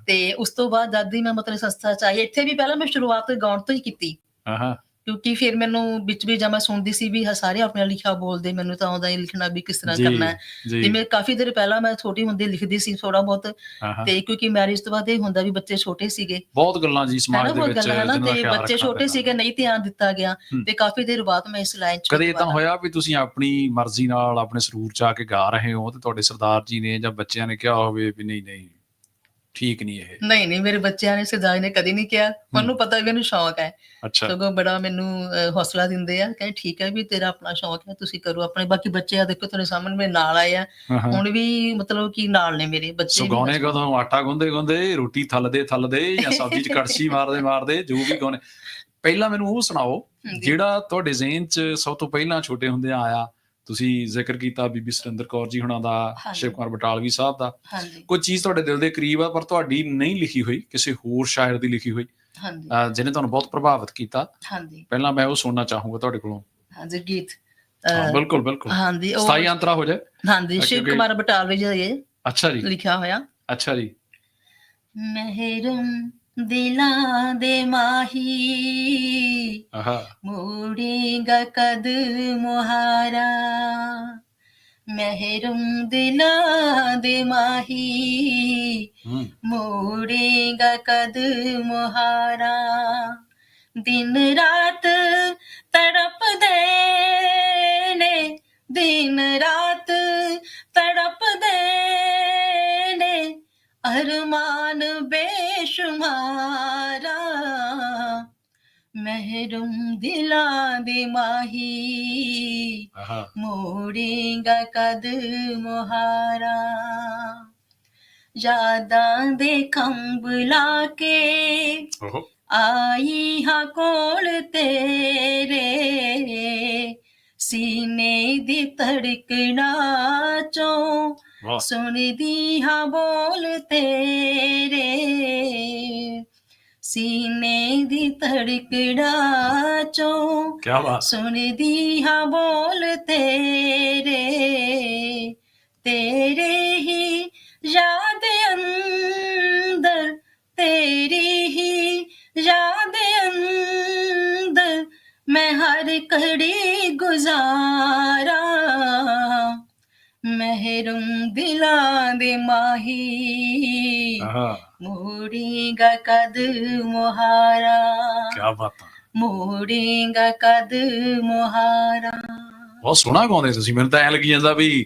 [SPEAKER 2] ਤੇ ਉਸ ਤੋਂ ਬਾਅਦ ਜਦ ਦੀ ਮੈਂ ਮਤਲਬ ਸੰਸਥਾ ਚ ਆਈ ਇੱਥੇ ਵੀ ਪਹਿਲਾਂ ਮੈਂ ਸ਼ੁਰੂਆਤ ਗਾਉਣ ਤੋਂ ਹੀ ਕੀਤੀ।
[SPEAKER 1] ਹਾਂ
[SPEAKER 2] ਕਿਉਂਕਿ ਫਿਰ ਮੈਨੂੰ ਵਿੱਚ ਵੀ ਜਦ ਮੈਂ ਸੁਣਦੀ ਸੀ ਵੀ ਸਾਰੇ ਆਪਣੇ ਲਿਖਿਆ ਬੋਲਦੇ ਮੈਨੂੰ ਤਾਂ ਆਉਂਦਾ ਹੀ ਲਿਖਣਾ ਵੀ ਕਿਸ ਤਰ੍ਹਾਂ ਕਰਨਾ ਹੈ। ਜਿਵੇਂ ਕਾਫੀ ਦੇਰ ਪਹਿਲਾਂ ਮੈਂ ਛੋਟੀ ਹੁੰਦੀ ਲਿਖਦੀ ਸੀ ਥੋੜਾ ਬਹੁਤ ਤੇ ਕਿਉਂਕਿ ਮੈਰਿਜ ਤੋਂ ਬਾਅਦ ਇਹ ਹੁੰਦਾ ਵੀ ਬੱਚੇ ਛੋਟੇ ਸੀਗੇ।
[SPEAKER 1] ਬਹੁਤ ਗੱਲਾਂ ਜੀ ਸਮਾਜ ਦੇ ਵਿੱਚ
[SPEAKER 2] ਤੇ ਬੱਚੇ ਛੋਟੇ। ਸੀਗੇ ਨਹੀਂ ਧਿਆਨ ਦਿੱਤਾ ਗਿਆ। ਤੇ ਕਾਫੀ ਦੇਰ ਬਾਅਦ ਮੈਂ ਇਸ ਲਾਈਨ ਚ
[SPEAKER 1] ਕਦੇ ਤਾਂ ਹੋਇਆ ਵੀ ਤੁਸੀਂ ਆਪਣੀ ਮਰਜ਼ੀ ਨਾਲ ਆਪਣੇ ਸਰੂਰ ਚ ਆ ਕੇ ਗਾ ਰਹੇ ਹੋ ਤੇ ਤੁਹਾਡੇ ਸਰਦਾਰ ਜੀ ਨੇ ਜਾਂ ਬੱਚਿਆਂ ਨੇ ਕਿਹਾ ਹੋਵੇ ਵੀ ਨਹੀਂ ਨਹੀਂ ਠੀਕ ਨਹੀਂ ਇਹ।
[SPEAKER 2] ਨਹੀਂ ਨਹੀਂ ਮੇਰੇ ਬੱਚਿਆਂ ਨੇ ਸਿਦਾਈ ਨੇ ਕਦੀ ਨਹੀਂ ਕਿਹਾ। ਉਹਨੂੰ ਪਤਾ ਵੀ ਇਹਨੂੰ ਸ਼ੌਕ ਹੈ।
[SPEAKER 1] ਅੱਛਾ।
[SPEAKER 2] ਸਗੋਂ ਬੜਾ ਮੈਨੂੰ ਹੌਸਲਾ ਦਿੰਦੇ ਆ ਕਹਿੰਦੇ ਠੀਕ ਹੈ ਵੀ ਤੇਰਾ ਆਪਣਾ ਸ਼ੌਕ ਹੈ ਤੁਸੀਂ ਕਰੋ ਆਪਣੇ। ਬਾਕੀ ਬੱਚੇ ਆ ਦੇਖੋ ਤੁਹਾਡੇ ਸਾਹਮਣੇ ਮੇਰੇ ਨਾਲ ਆਏ ਆ। ਹੁਣ ਵੀ ਮਤਲਬ ਕਿ ਨਾਲ ਨੇ ਮੇਰੇ ਬੱਚੇ
[SPEAKER 1] ਸੋ
[SPEAKER 2] ਵੀ।
[SPEAKER 1] ਗਾਉਣੇ ਕਦੋਂ? ਆਟਾ ਗੁੰਦੇ ਗੁੰਦੇ ਰੋਟੀ ਥੱਲਦੇ ਥੱਲਦੇ ਜਾਂ ਸਬਜ਼ੀ ਚ ਕੜਛੀ ਮਾਰਦੇ ਮਾਰਦੇ ਜੋ ਵੀ ਗਾਉਣੇ। ਪਹਿਲਾਂ ਮੈਨੂੰ ਉਹ ਸੁਣਾਓ। ਜਿਹੜਾ ਤੁਹਾਡੇ ਜ਼ਿਹਨ ਚ ਸਭ ਤੋਂ ਪਹਿਲਾਂ ਛੋਟੇ ਹੁੰਦਿਆਂ ਆਇਆ ਤੁਸੀਂ ਜ਼ਿਕਰ ਕੀਤਾ ਬੀਬੀ ਸੁਰਿੰਦਰ ਕੌਰ ਜੀ ਹੁਣਾਂ ਦਾ। ਸ਼ਿਵ ਕੁਮਾਰ ਬਟਾਲਵੀ ਸਾਹਿਬ ਦਾ। ਕੋਈ ਚੀਜ਼ ਤੁਹਾਡੇ ਦਿਲ ਦੇ ਕਰੀਬ ਆ ਪਰ ਤੁਹਾਡੀ ਨਹੀਂ ਲਿਖੀ ਹੋਈ ਕਿਸੇ ਹੋਰ ਸ਼ਾਇਰ ਦੀ ਲਿਖੀ ਹੋਈ।
[SPEAKER 2] ਹਾਂਜੀ।
[SPEAKER 1] ਜਿਹਨੇ ਤੁਹਾਨੂੰ ਬਹੁਤ ਪ੍ਰਭਾਵਿਤ ਕੀਤਾ।
[SPEAKER 2] ਹਾਂਜੀ।
[SPEAKER 1] ਪਹਿਲਾਂ ਮੈਂ ਉਹ ਸੁਣਨਾ ਚਾਹੂੰਗਾ ਤੁਹਾਡੇ ਕੋਲੋਂ।
[SPEAKER 2] ਹਾਂਜੀ ਗੀਤ।
[SPEAKER 1] ਬਿਲਕੁਲ ਬਿਲਕੁਲ।
[SPEAKER 2] ਹਾਂਜੀ ਉਹ
[SPEAKER 1] ਸਥਾਈ ਅੰਤਰਾ ਹੋ ਜਾਏ।
[SPEAKER 2] ਹਾਂਜੀ ਸ਼ਿਵ ਕੁਮਾਰ ਬਟਾਲਵੀ ਜੀ ਦਾ ਇਹ
[SPEAKER 1] ਅੱਛਾ ਜੀ।
[SPEAKER 2] ਲਿਖਿਆ ਹੋਇਆ।
[SPEAKER 1] ਅੱਛਾ ਜੀ।
[SPEAKER 2] ਮਹਿਰਮ ਦਿਲਾਂ ਦੇ ਮਾਹੀ।
[SPEAKER 1] ਆਹਾ।
[SPEAKER 2] ਮੋੜੇਗਾ ਕਦ ਮੁਹਾਰਾ। ਮਹਿਰਮ ਦਿਲਾਂ ਦੇ ਮਾਹੀ। ਮੋੜੇਗਾ ਕਦ ਮੁਹਾਰਾ। ਦਿਨ ਰਾਤ ਤੜਪਦੇ ਨੇ। ਦਿਨ ਰਾਤ ਤੜਪਦੇ ਨੇ। ਅਰਮਾਨ ਬੇਸ਼ੁਮਾਰਾ ਮਹਿਰਮ ਦਿਲਾਂ ਦੇ ਮਾਹੀ ਮੋੜੇਗਾ ਕਦ ਮੁਹਾਰਾ। ਯਾਦਾਂ ਦੇ ਖੰਭ ਲਾ ਕੇ ਆਈ ਹਾਂ ਕੋਲ ਤੇਰੇ ਸੀਨੇ ਦੀ ਧੜਕਣਾ ਚੋਂ ਸੁਣਦੀ ਹਾਂ ਬੋਲ ਤੇਰੇ। ਸੀਨੇ ਦੀ ਧੜਕਣਾ ਚੋਂ
[SPEAKER 1] ਕੀ ਬਾਤ।
[SPEAKER 2] ਸੁਣਦੀ ਹਾਂ ਬੋਲ ਤੇਰੇ। ਤੇਰੇ ਹੀ ਯਾਦ ਅੰਦਰ ਤੇਰੀ ਹੀ ਯਾਦ ਅੰਦਰ ਮੈਂ ਹਰ ਘੜੀ ਗੁਜ਼ਾਰਾ। ਮਹਿਰਮ ਦਿਲਾਂ ਦੇ ਮਾਹੀ ਮੋੜੇਗਾ ਕਦ ਮੁਹਾਰਾ
[SPEAKER 1] ਕੀ ਬਾਤ
[SPEAKER 2] ਮੋੜੇਗਾ ਕਦ ਮੁਹਾਰਾ
[SPEAKER 1] ਬਹੁਤ ਸੋਹਣਾ ਗਾਉਂਦੇ ਤੁਸੀਂ ਮੈਨੂੰ ਤਾਂ ਐ ਲੱਗੀ ਜਾਂਦਾ ਵੀ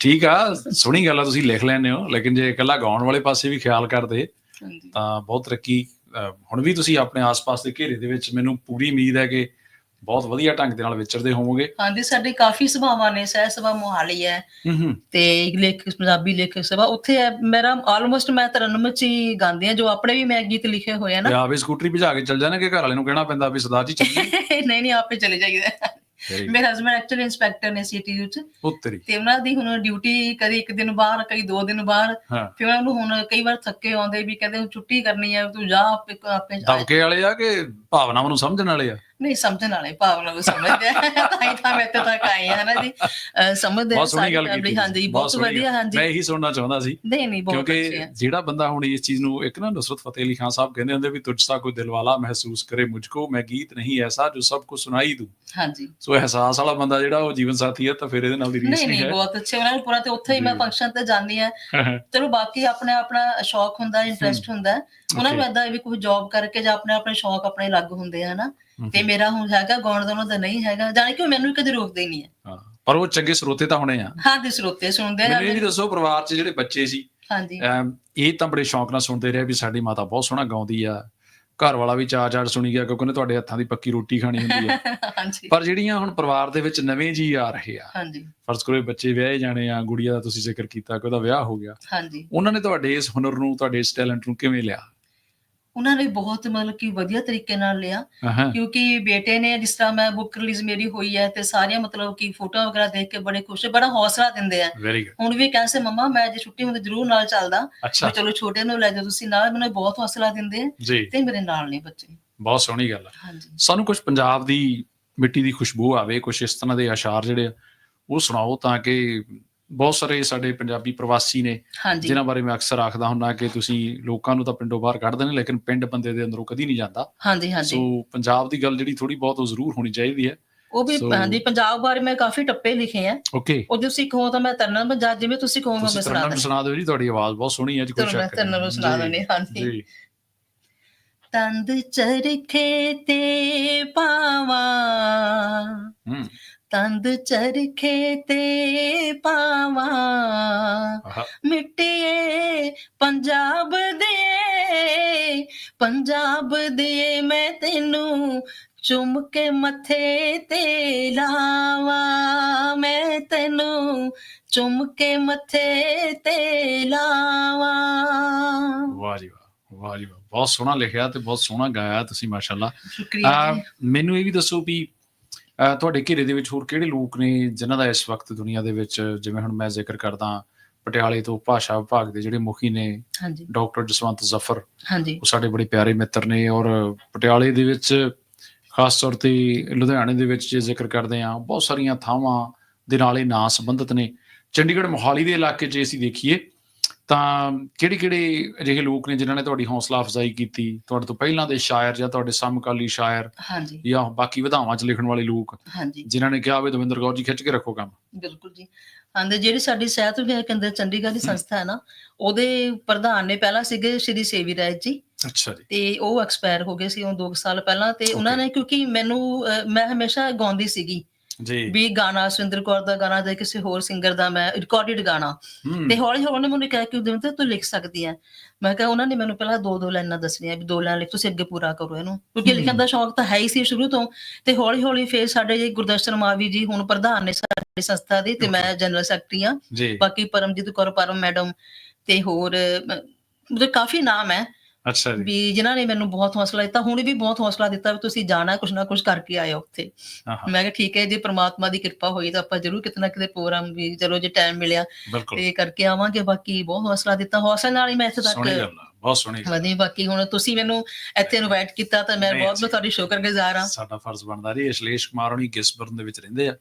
[SPEAKER 1] ਠੀਕ ਆ ਸੋਹਣੀ ਗੱਲ ਆ ਤੁਸੀਂ ਲਿਖ ਲੈਂਦੇ ਹੋ। ਲੇਕਿਨ ਜੇ ਇਕੱਲਾ ਗਾਉਣ ਵਾਲੇ ਪਾਸੇ ਵੀ ਖਿਆਲ ਕਰਦੇ ਤਾਂ ਬਹੁਤ ਤਰੱਕੀ ਹੁਣ ਵੀ ਤੁਸੀਂ ਆਪਣੇ ਆਸ-ਪਾਸ ਦੇ ਘੇਰੇ ਦੇ ਵਿੱਚ ਮੈਨੂੰ ਪੂਰੀ ਉਮੀਦ ਹੈ ਕਿ ਬਹੁਤ ਵਧੀਆ ਢੰਗ ਦੇ ਨਾਲ ਵਿਚਰਦੇ ਹੋਵੋਗੇ।
[SPEAKER 2] ਹਾਂਜੀ ਸਾਡੇ ਕਾਫੀ ਸਭਾਵਾਂ ਨੇ ਸਹਿ ਸਭਾ ਮੋਹਾਲੀ ਹੈ ਤੇ ਲੇਖ ਪੰਜਾਬੀ ਲੇਖਕ ਸਭਾ ਉੱਥੇ ਹੈ ਮੇਰਾ ਆਲਮੋਸਟ ਮੈਂ ਤਰਨਮ ਚ ਹੀ ਗਾਉਂਦੀ ਆ ਜੋ ਆਪਣੇ ਵੀ ਮੈਂ ਗੀਤ ਲਿਖੇ ਹੋਏ ਆ ਨਾ।
[SPEAKER 1] ਆਪੇ ਸਕੂਟਰੀ ਭਜਾ ਕੇ ਚੱਲ ਜਾਣਾ ਕਿ ਘਰ ਵਾਲੇ ਨੂੰ ਕਹਿਣਾ ਪੈਂਦਾ ਵੀ ਸਰਦਾਰ ਜੀ ਚੱਲੀਏ?
[SPEAKER 2] ਨਹੀਂ ਨਹੀਂ ਆਪੇ ਚਲੇ ਜਾਈਦਾ. ਮੇਰੇ ਹਸਬੰਡ ਐਕਚੁਅਲੀ ਇੰਸਪੈਕਟਰ ਨੇ ਸੀਟੀਯੂ ਚ।
[SPEAKER 1] ਉੱਤਰੀ
[SPEAKER 2] ਤੇ ਉਹਨਾਂ ਦੀ ਹੁਣ ਡਿਊਟੀ ਕਦੀ ਇੱਕ ਦਿਨ ਬਾਹਰ ਕਈ ਦੋ ਦਿਨ ਬਾਹਰ। ਫਿਰ ਉਹਨਾਂ ਨੂੰ ਹੁਣ ਕਈ ਵਾਰ ਥੱਕੇ ਆਉਂਦੇ ਵੀ ਕਹਿੰਦੇ ਛੁੱਟੀ ਕਰਨੀ ਹੈ ਤੂੰ ਜਾ ਆਪੇ ਆਪੇ
[SPEAKER 1] ਦਬਕੇ ਵਾਲੇ ਆ ਕਿ ਭਾਵਨਾਵਾਂ ਨੂੰ ਸਮਝਣ ਵਾਲੇ ਆ?
[SPEAKER 2] ਨਹੀਂ ਸਮਝਣ ਵਾਲੇ ਭਾਵਨਾ ਨੂੰ ਸਮਝਦੇ ਆ। ਤਾਂ ਹੀ ਤਾਂ ਮੈਂ ਇੱਥੇ ਤੱਕ ਹਾਂ ਨਾ ਜੀ। ਸਮਝਦੇ ਆ
[SPEAKER 1] ਕੀਤੀ
[SPEAKER 2] family, ਹਾਂਜੀ ਬਹੁਤ ਵਧੀਆ। ਹਾਂਜੀ।
[SPEAKER 1] ਮੈਂ ਇਹੀ ਸੁਣਨਾ ਚਾਹੁੰਦਾ ਸੀ
[SPEAKER 2] ਨਹੀਂ ਨਹੀਂ ਬਹੁਤ
[SPEAKER 1] ਕਿਉਂਕਿ ਜਿਹੜਾ ਬੰਦਾ ਹੁਣ ਇਸ ਚੀਜ਼ ਨੂੰ ਇੱਕ ਨਾ ਨੁਸਰਤ ਫਤਿਹ ਅਲੀ ਖਾਨ ਸਾਹਿਬ ਕਹਿੰਦੇ ਹੁੰਦੇ ਵੀ ਤੁਝ ਸਾ ਕੋਈ ਦਿਲਵਾਲਾ ਮਹਿਸੂਸ ਕਰੇ ਮੁਝਕੋ ਮੈਂ ਗੀਤ ਨਹੀਂ ਐਸਾ ਜੋ ਸਭ ਕੋ ਸੁਣਾਈ ਦੂੰ।
[SPEAKER 2] ਹਾਂਜੀ।
[SPEAKER 1] ਸੋ ਅਹਿਸਾਸ ਵਾਲਾ ਬੰਦਾ ਜਿਹੜਾ ਉਹ ਜੀਵਨ ਸਾਥੀ ਹੈ ਤਾਂ ਫਿਰ ਇਹਦੇ ਨਾਲ ਦੀ ਰੀਸ
[SPEAKER 2] ਨਹੀਂ
[SPEAKER 1] ਨਹੀਂ
[SPEAKER 2] ਬਹੁਤ ਅੱਛੇ। ਉਹਨਾਂ ਨੂੰ ਪੂਰਾ ਤੇ ਉੱਥੇ ਹੀ ਮੈਂ। ਫੰਕਸ਼ਨ ਤੇ ਜਾਂਦੀ ਆ ਚਲੋ ਬਾਕੀ ਆਪਣੇ ਆਪਣਾ ਸ਼ੌਕ ਹੁੰਦਾ ਇੰਟਰਸਟ ਹੁੰਦਾ। ਉਹਨਾਂ ਨੂੰ. ਏਦਾਂ ਵੀ ਕੋਈ ਜੌਬ ਕਰਕੇ ਜਾਂ ਆਪਣੇ ਆਪਣੇ ਸ਼ੌਕ ਆਪਣੇ ਅਲੱਗ ਹੁੰਦੇ ਆ ਹਨਾ। ਤੇ ਮੇਰਾ ਹੁਣ ਹੈਗਾ ਗਾਉਣ ਦਾ ਉਹਨਾਂ ਦਾ ਨਹੀਂ ਹੈਗਾ। ਜਾਣੀ ਕਿ ਉਹ ਮੈਨੂੰ ਵੀ ਕਦੇ ਰੋਕਦੇ ਹੀ ਨਹੀਂ ਹੈ।
[SPEAKER 1] ਹਾਂ, ਪਰ ਉਹ ਚੰਗੇ ਸਰੋਤੇ ਤਾਂ ਹੋਣੇ ਆ।
[SPEAKER 2] ਹਾਂ ਦੇ ਸਰੋਤੇ ਸੁਣਦੇ ਆ
[SPEAKER 1] ਮੈਨੂੰ ਇਹ ਵੀ ਦੱਸੋ ਪਰਿਵਾਰ 'ਚ ਜਿਹੜੇ ਬੱਚੇ ਸੀ
[SPEAKER 2] ਹਾਂਜੀ।
[SPEAKER 1] ਇਹ ਤਾਂ ਬੜੇ ਸ਼ੌਂਕ ਨਾਲ ਸੁਣਦੇ ਰਹੇ ਵੀ ਸਾਡੀ ਮਾਤਾ ਬਹੁਤ ਸੋਹਣਾ ਗਾਉਂਦੀ ਆ। ਘਰ ਵਾਲਾ ਵੀ ਚਾਰ ਚਾਰ ਸੁਣੀ ਗਿਆ ਕਿਉਂਕਿ ਉਹਨੇ ਤੁਹਾਡੇ ਹੱਥਾਂ ਦੀ ਪੱਕੀ ਰੋਟੀ ਖਾਣੀ ਹੁੰਦੀ ਹੈ
[SPEAKER 2] ਹਾਂਜੀ।
[SPEAKER 1] ਪਰ ਜਿਹੜੀਆਂ ਹੁਣ ਪਰਿਵਾਰ ਦੇ ਵਿੱਚ ਨਵੇਂ ਜੀ ਆ ਰਹੇ ਆ
[SPEAKER 2] ਹਾਂਜੀ।
[SPEAKER 1] ਫਰਜ਼ ਕਰੋ ਬੱਚੇ ਵਿਆਹੇ ਜਾਣੇ ਆ ਗੁੜੀਆ ਦਾ ਤੁਸੀਂ ਜ਼ਿਕਰ ਕੀਤਾ ਕਿ ਉਹਦਾ ਵਿਆਹ ਹੋ ਗਿਆ।
[SPEAKER 2] ਹਾਂਜੀ।
[SPEAKER 1] ਉਹਨਾਂ ਨੇ ਤੁਹਾਡੇ ਇਸ ਹੁਨਰ ਨੂੰ ਤੁਹਾਡੇ ਇਸ ਟੈਲੈਂਟ ਨੂੰ ਕਿਵੇਂ ਲਿਆ?
[SPEAKER 2] ਉਹਨਾਂ ਨੇ ਬਹੁਤ ਮਤਲਬ ਕਿ ਵਧੀਆ ਤਰੀਕੇ ਨਾਲ ਲਿਆ।
[SPEAKER 1] ਹਾਂ
[SPEAKER 2] ਕਿਉਂਕਿ ਬੇਟੇ ਨੇ ਜਿਸ ਤਰ੍ਹਾਂ ਮੈਂ ਬੁੱਕ ਰਿਲੀਜ਼ ਮੇਰੀ ਹੋਈ ਹੈ ਤੇ ਸਾਰੀਆਂ ਮਤਲਬ ਕਿ ਫੋਟੋਆਂ ਵਗੈਰਾ ਦੇਖ ਕੇ ਬੜੇ ਖੁਸ਼ ਬੜਾ ਹੌਸਲਾ ਦਿੰਦੇ ਆ। ਹੁਣ ਵੀ ਕਹਿੰਦੇ ਮੰਮਾ ਮੈਂ ਜੇ ਛੁੱਟੀ ਹੁੰਦੀ ਜ਼ਰੂਰ ਨਾਲ ਚੱਲਦਾ। ਚਲੋ ਛੋਟੇ ਨੂੰ ਲੈ ਜਾਓ ਤੁਸੀਂ ਨਾਲ ਮੈਨੂੰ ਬਹੁਤ ਹੌਸਲਾ ਦਿੰਦੇ ਤੇ ਮੇਰੇ ਨਾਲ ਨੇ ਬੱਚੇ।
[SPEAKER 1] ਬਹੁਤ ਸੋਹਣੀ ਗੱਲ ਆ।
[SPEAKER 2] ਹਾਂਜੀ।
[SPEAKER 1] ਸਾਨੂੰ ਕੁਝ ਪੰਜਾਬ ਦੀ ਮਿੱਟੀ ਦੀ ਖੁਸ਼ਬੂ ਆਵੇ ਕੁਝ ਇਸ ਤਰ੍ਹਾਂ ਦੇ ਅਸ਼ਾਰ ਜਿਹੜੇ ਉਹ ਸੁਣਾਓ ਤਾਂ ਕਿ ਬਹੁਤ ਸਾਰੇ ਸਾਡੇ ਪੰਜਾਬੀ ਪ੍ਰਵਾਸੀ ਨੇ ਜਿਨ੍ਹਾਂ ਬਾਰੇ ਮੈਂ ਅਕਸਰ ਆਖਦਾ ਹੁੰਦਾ ਕਿ ਤੁਸੀਂ ਲੋਕਾਂ ਨੂੰ ਤਾਂ ਪਿੰਡੋਂ ਬਾਹਰ ਕੱਢਦੇ ਨੇ ਲੇਕਿਨ ਪਿੰਡ ਬੰਦੇ ਦੇ ਅੰਦਰੋਂ ਕਦੀ ਨਹੀਂ ਜਾਂਦਾ।
[SPEAKER 2] ਹਾਂਜੀ ਹਾਂਜੀ।
[SPEAKER 1] ਸੋ ਪੰਜਾਬ ਦੀ ਗੱਲ ਜਿਹੜੀ ਥੋੜੀ ਬਹੁਤ ਉਹ ਜ਼ਰੂਰ ਹੋਣੀ ਚਾਹੀਦੀ ਹੈ।
[SPEAKER 2] ਉਹ ਵੀ ਹਾਂਜੀ ਪੰਜਾਬ ਬਾਰੇ ਮੈਂ ਕਾਫੀ ਟੱਪੇ ਲਿਖੇ ਆ।
[SPEAKER 1] ਓਕੇ।
[SPEAKER 2] ਉਹ ਤੁਸੀਂ ਕਹੋ ਤਾਂ ਮੈਂ ਤਰਨਮ ਪੰਜਾਬ ਜਿਵੇਂ ਤੁਸੀਂ ਕਹੋਗੇ ਮੈਂ ਸੁਣਾ
[SPEAKER 1] ਤਰਨਮ ਸੁਣਾ ਦਿਓ ਜੀ ਤੁਹਾਡੀ ਆਵਾਜ਼ ਬਹੁਤ ਸੋਹਣੀ ਹੈ ਜੀ ਕੋਈ ਸ਼ੱਕ ਨਹੀਂ।
[SPEAKER 2] ਤਰਨਮ ਸੁਣਾ ਦਿੰਦੀ ਹਾਂਜੀ।
[SPEAKER 1] ਜੀ।
[SPEAKER 2] ਤੰਦ ਚਰਖੇ ਤੇ ਪਾਵਾਂ
[SPEAKER 1] ਹੂੰ।
[SPEAKER 2] ਤੰਦ ਚਰਖੇ ਤੇ ਪਾਵਾਂ। ਮਿੱਟੀਏ ਪੰਜਾਬ ਦੇ ਪੰਜਾਬ ਦੇ ਮੈਂ ਤੈਨੂੰ ਚੁੰਮ ਕੇ ਮੱਥੇ ਤੇ ਲਾਵਾਂ। ਮੈਂ ਤੈਨੂੰ ਚੁੰਮ ਕੇ ਮੱਥੇ ਤੇ ਲਾਵਾਂ।
[SPEAKER 1] ਵਾਹ ਜੀ ਵਾਹ ਵਾਹ ਜੀ ਵਾਹ। ਬਹੁਤ ਸੋਹਣਾ ਲਿਖਿਆ ਤੇ ਬਹੁਤ ਸੋਹਣਾ ਗਾਇਆ ਤੁਸੀਂ ਮਾਸ਼ਾਅੱਲਾ। ਮੈਨੂੰ ਇਹ ਵੀ ਦੱਸੋ ਵੀ ਤੁਹਾਡੇ ਘੇਰੇ ਦੇ ਵਿੱਚ ਹੋਰ ਕਿਹੜੇ ਲੋਕ ਨੇ ਜਿਨ੍ਹਾਂ ਦਾ ਇਸ ਵਕਤ ਦੁਨੀਆ ਦੇ ਵਿੱਚ ਜਿਵੇਂ ਹੁਣ ਮੈਂ ਜ਼ਿਕਰ ਕਰਦਾ ਪਟਿਆਲੇ ਤੋਂ ਭਾਸ਼ਾ ਵਿਭਾਗ ਦੇ ਜਿਹੜੇ ਮੁਖੀ ਨੇ
[SPEAKER 2] ਹਾਂਜੀ।
[SPEAKER 1] ਡਾਕਟਰ ਜਸਵੰਤ ਜ਼ਫਰ
[SPEAKER 2] ਹਾਂਜੀ।
[SPEAKER 1] ਉਹ ਸਾਡੇ ਬੜੇ ਪਿਆਰੇ ਮਿੱਤਰ ਨੇ ਔਰ ਪਟਿਆਲੇ ਦੇ ਵਿੱਚ ਖਾਸ ਤੌਰ ਤੇ ਲੁਧਿਆਣੇ ਦੇ ਵਿੱਚ ਜੇ ਜ਼ਿਕਰ ਕਰਦੇ ਆ ਬਹੁਤ ਸਾਰੀਆਂ ਥਾਵਾਂ ਦੇ ਨਾਲ ਇਹ ਨਾਂ ਸੰਬੰਧਿਤ ਨੇ। ਚੰਡੀਗੜ੍ਹ ਮੋਹਾਲੀ ਦੇ ਇਲਾਕੇ 'ਚ ਅਸੀਂ ਦੇਖੀਏ ਤਾਂ ਕਿਹੜੇ ਕਿਹੜੇ ਅਜਿਹੇ ਲੋਕ ਨੇ ਜਿਨ੍ਹਾਂ ਨੇ ਤੁਹਾਡੀ ਹੌਸਲਾ ਅਫਜ਼ਾਈ ਕੀਤੀ? ਤੁਹਾਡੇ ਤੋਂ ਪਹਿਲਾਂ ਦੇ ਸ਼ਾਇਰ ਜਾਂ ਤੁਹਾਡੇ ਸਮਕਾਲੀ ਸ਼ਾਇਰ
[SPEAKER 2] ਹਾਂਜੀ।
[SPEAKER 1] ਜਾਂ ਬਾਕੀ ਵਿਧਾਵਾਂ 'ਚ ਲਿਖਣ ਵਾਲੇ ਲੋਕ
[SPEAKER 2] ਹਾਂਜੀ।
[SPEAKER 1] ਜਿਨ੍ਹਾਂ ਨੇ ਕਿਹਾ ਵੀ ਦਵਿੰਦਰ ਕੌਰ ਜੀ ਖਿੱਚ ਕੇ ਰੱਖੋ ਕੰਮ।
[SPEAKER 2] ਬਿਲਕੁਲ ਜੀ। ਹਾਂਜੀ ਜਿਹੜੀ ਸਾਡੀ ਸਿਹਤ ਵਿਭਾਗ ਕੇਂਦਰ ਚੰਡੀਗੜ੍ਹ ਦੀ ਸੰਸਥਾ ਹੈ ਨਾ ਉਹਦੇ ਪ੍ਰਧਾਨ ਨੇ ਪਹਿਲਾਂ ਸੀਗੇ ਸ਼੍ਰੀ ਸੇਵੀ ਰਾਜ ਜੀ।
[SPEAKER 1] ਅੱਛਾ ਜੀ।
[SPEAKER 2] ਤੇ ਉਹ ਐਕਸਪਾਇਰ ਹੋ ਗਏ ਸੀ ਉਹ 2 ਸਾਲ ਪਹਿਲਾਂ ਤੇ ਉਹਨਾਂ. ਨੇ ਕਿਉਂਕਿ ਮੈਨੂੰ ਮੈਂ ਹਮੇਸ਼ਾ ਗਾਉਂਦੀ ਸੀਗੀ।
[SPEAKER 1] ਜੀ।
[SPEAKER 2] ਵੀ ਗਾਣਾ ਸੁਰਿੰਦਰ ਕੌਰ ਦਾ ਗਾਣਾ ਜਾਂ ਕਿਸੇ ਹੋਰ ਸਿੰਗਰ ਦਾ ਮੈਂ ਰਿਕਾਰਡਡ ਗਾਣਾ। ਤੇ ਹੌਲੀ ਹੌਲੀ ਉਹਨੇ ਮੈਨੂੰ ਕਿਹਾ ਕਿ ਦਿਨ ਤੇ ਤੂੰ ਲਿਖ ਸਕਦੀ ਹੈ ਮੈਂ ਕਿਹਾ ਉਹਨਾਂ ਨੇ ਮੈਨੂੰ ਪਹਿਲਾਂ ਦੋ ਦੋ ਲਾਈਨਾਂ ਦੱਸਣੀਆਂ ਵੀ ਦੋ ਲਾਈਨਾਂ ਲਿਖ ਤੁਸੀਂ ਅੱਗੇ ਪੂਰਾ ਕਰੋ ਇਹਨੂੰ। ਕਿਉਂਕਿ। ਲਿਖਣ ਦਾ ਸ਼ੌਕ ਤਾਂ ਹੈ ਹੀ ਸੀ ਸ਼ੁਰੂ ਤੋਂ। ਤੇ ਹੌਲੀ ਹੌਲੀ ਫੇਰ ਸਾਡੇ ਜੀ ਗੁਰਦਰਸ਼ਨ ਮਾਵੀ ਜੀ ਹੁਣ ਪ੍ਰਧਾਨ ਨੇ ਸਾਡੀ ਸੰਸਥਾ ਦੇ ਤੇ ਮੈਂ ਜਨਰਲ ਸੈਕਟਰੀ ਆ। ਬਾਕੀ ਪਰਮਜੀਤ ਕੌਰ ਪਰਮ ਮੈਡਮ ਤੇ ਹੋਰ ਮਤਲਬ ਕਾਫੀ ਨਾਮ ਹੈ
[SPEAKER 1] ਅੱਛਾ ਜੀ।
[SPEAKER 2] ਵੀ ਜਿਨ੍ਹਾਂ ਨੇ ਮੈਨੂੰ ਬਹੁਤ ਹੌਸਲਾ ਦਿੱਤਾ ਹੁਣ ਵੀ ਬਹੁਤ ਹੌਸਲਾ ਦਿੱਤਾ ਵੀ ਤੁਸੀਂ ਜਾਣਾ ਕੁਛ ਨਾ ਕੁਛ ਕਰਕੇ ਆਇਓ ਉੱਥੇ। ਮੈਂ ਕਿਹਾ ਠੀਕ ਹੈ ਜੇ ਪ੍ਰਮਾਤਮਾ ਦੀ ਕਿਰਪਾ ਹੋਈ ਤਾਂ ਆਪਾਂ ਜ਼ਰੂਰ ਕਿਤੇ ਨਾ ਕਿਤੇ ਪ੍ਰੋਗਰਾਮ ਵੀ ਚਲੋ ਜੇ ਟਾਈਮ ਮਿਲਿਆ ਤੇ ਕਰਕੇ ਆਵਾਂਗੇ ਬਾਕੀ ਬਹੁਤ ਹੌਸਲਾ ਦਿੱਤਾ। ਹੌਸਲੇ ਨਾਲ ਹੀ ਮੈਂ ਇੱਥੇ ਤੱਕ
[SPEAKER 1] ਬਹੁਤ ਸੋਹਣੀ ਗੱਲ। ਆ।
[SPEAKER 2] ਵਧੀ ਬਾਕੀ ਹੁਣ ਤੁਸੀਂ ਮੈਨੂੰ ਇੱਥੇ ਇਨਵਾਈਟ ਕੀਤਾ ਤਾਂ ਮੈਂ ਬਹੁਤ ਬਹੁਤ ਤੁਹਾਡੀ ਸ਼ੁਕਰਗੁਜ਼ਾਰ ਹਾਂ।
[SPEAKER 1] ਸਾਡਾ ਫਰਜ਼ ਬਣਦਾ ਜੀ ਅਸ਼ਲੇਸ਼ ਕੁਮਾਰ ਹੋਣੀ ਗਿਸਬਰਨ ਦੇ ਵਿੱਚ ਰਹਿੰਦੇ ਆ।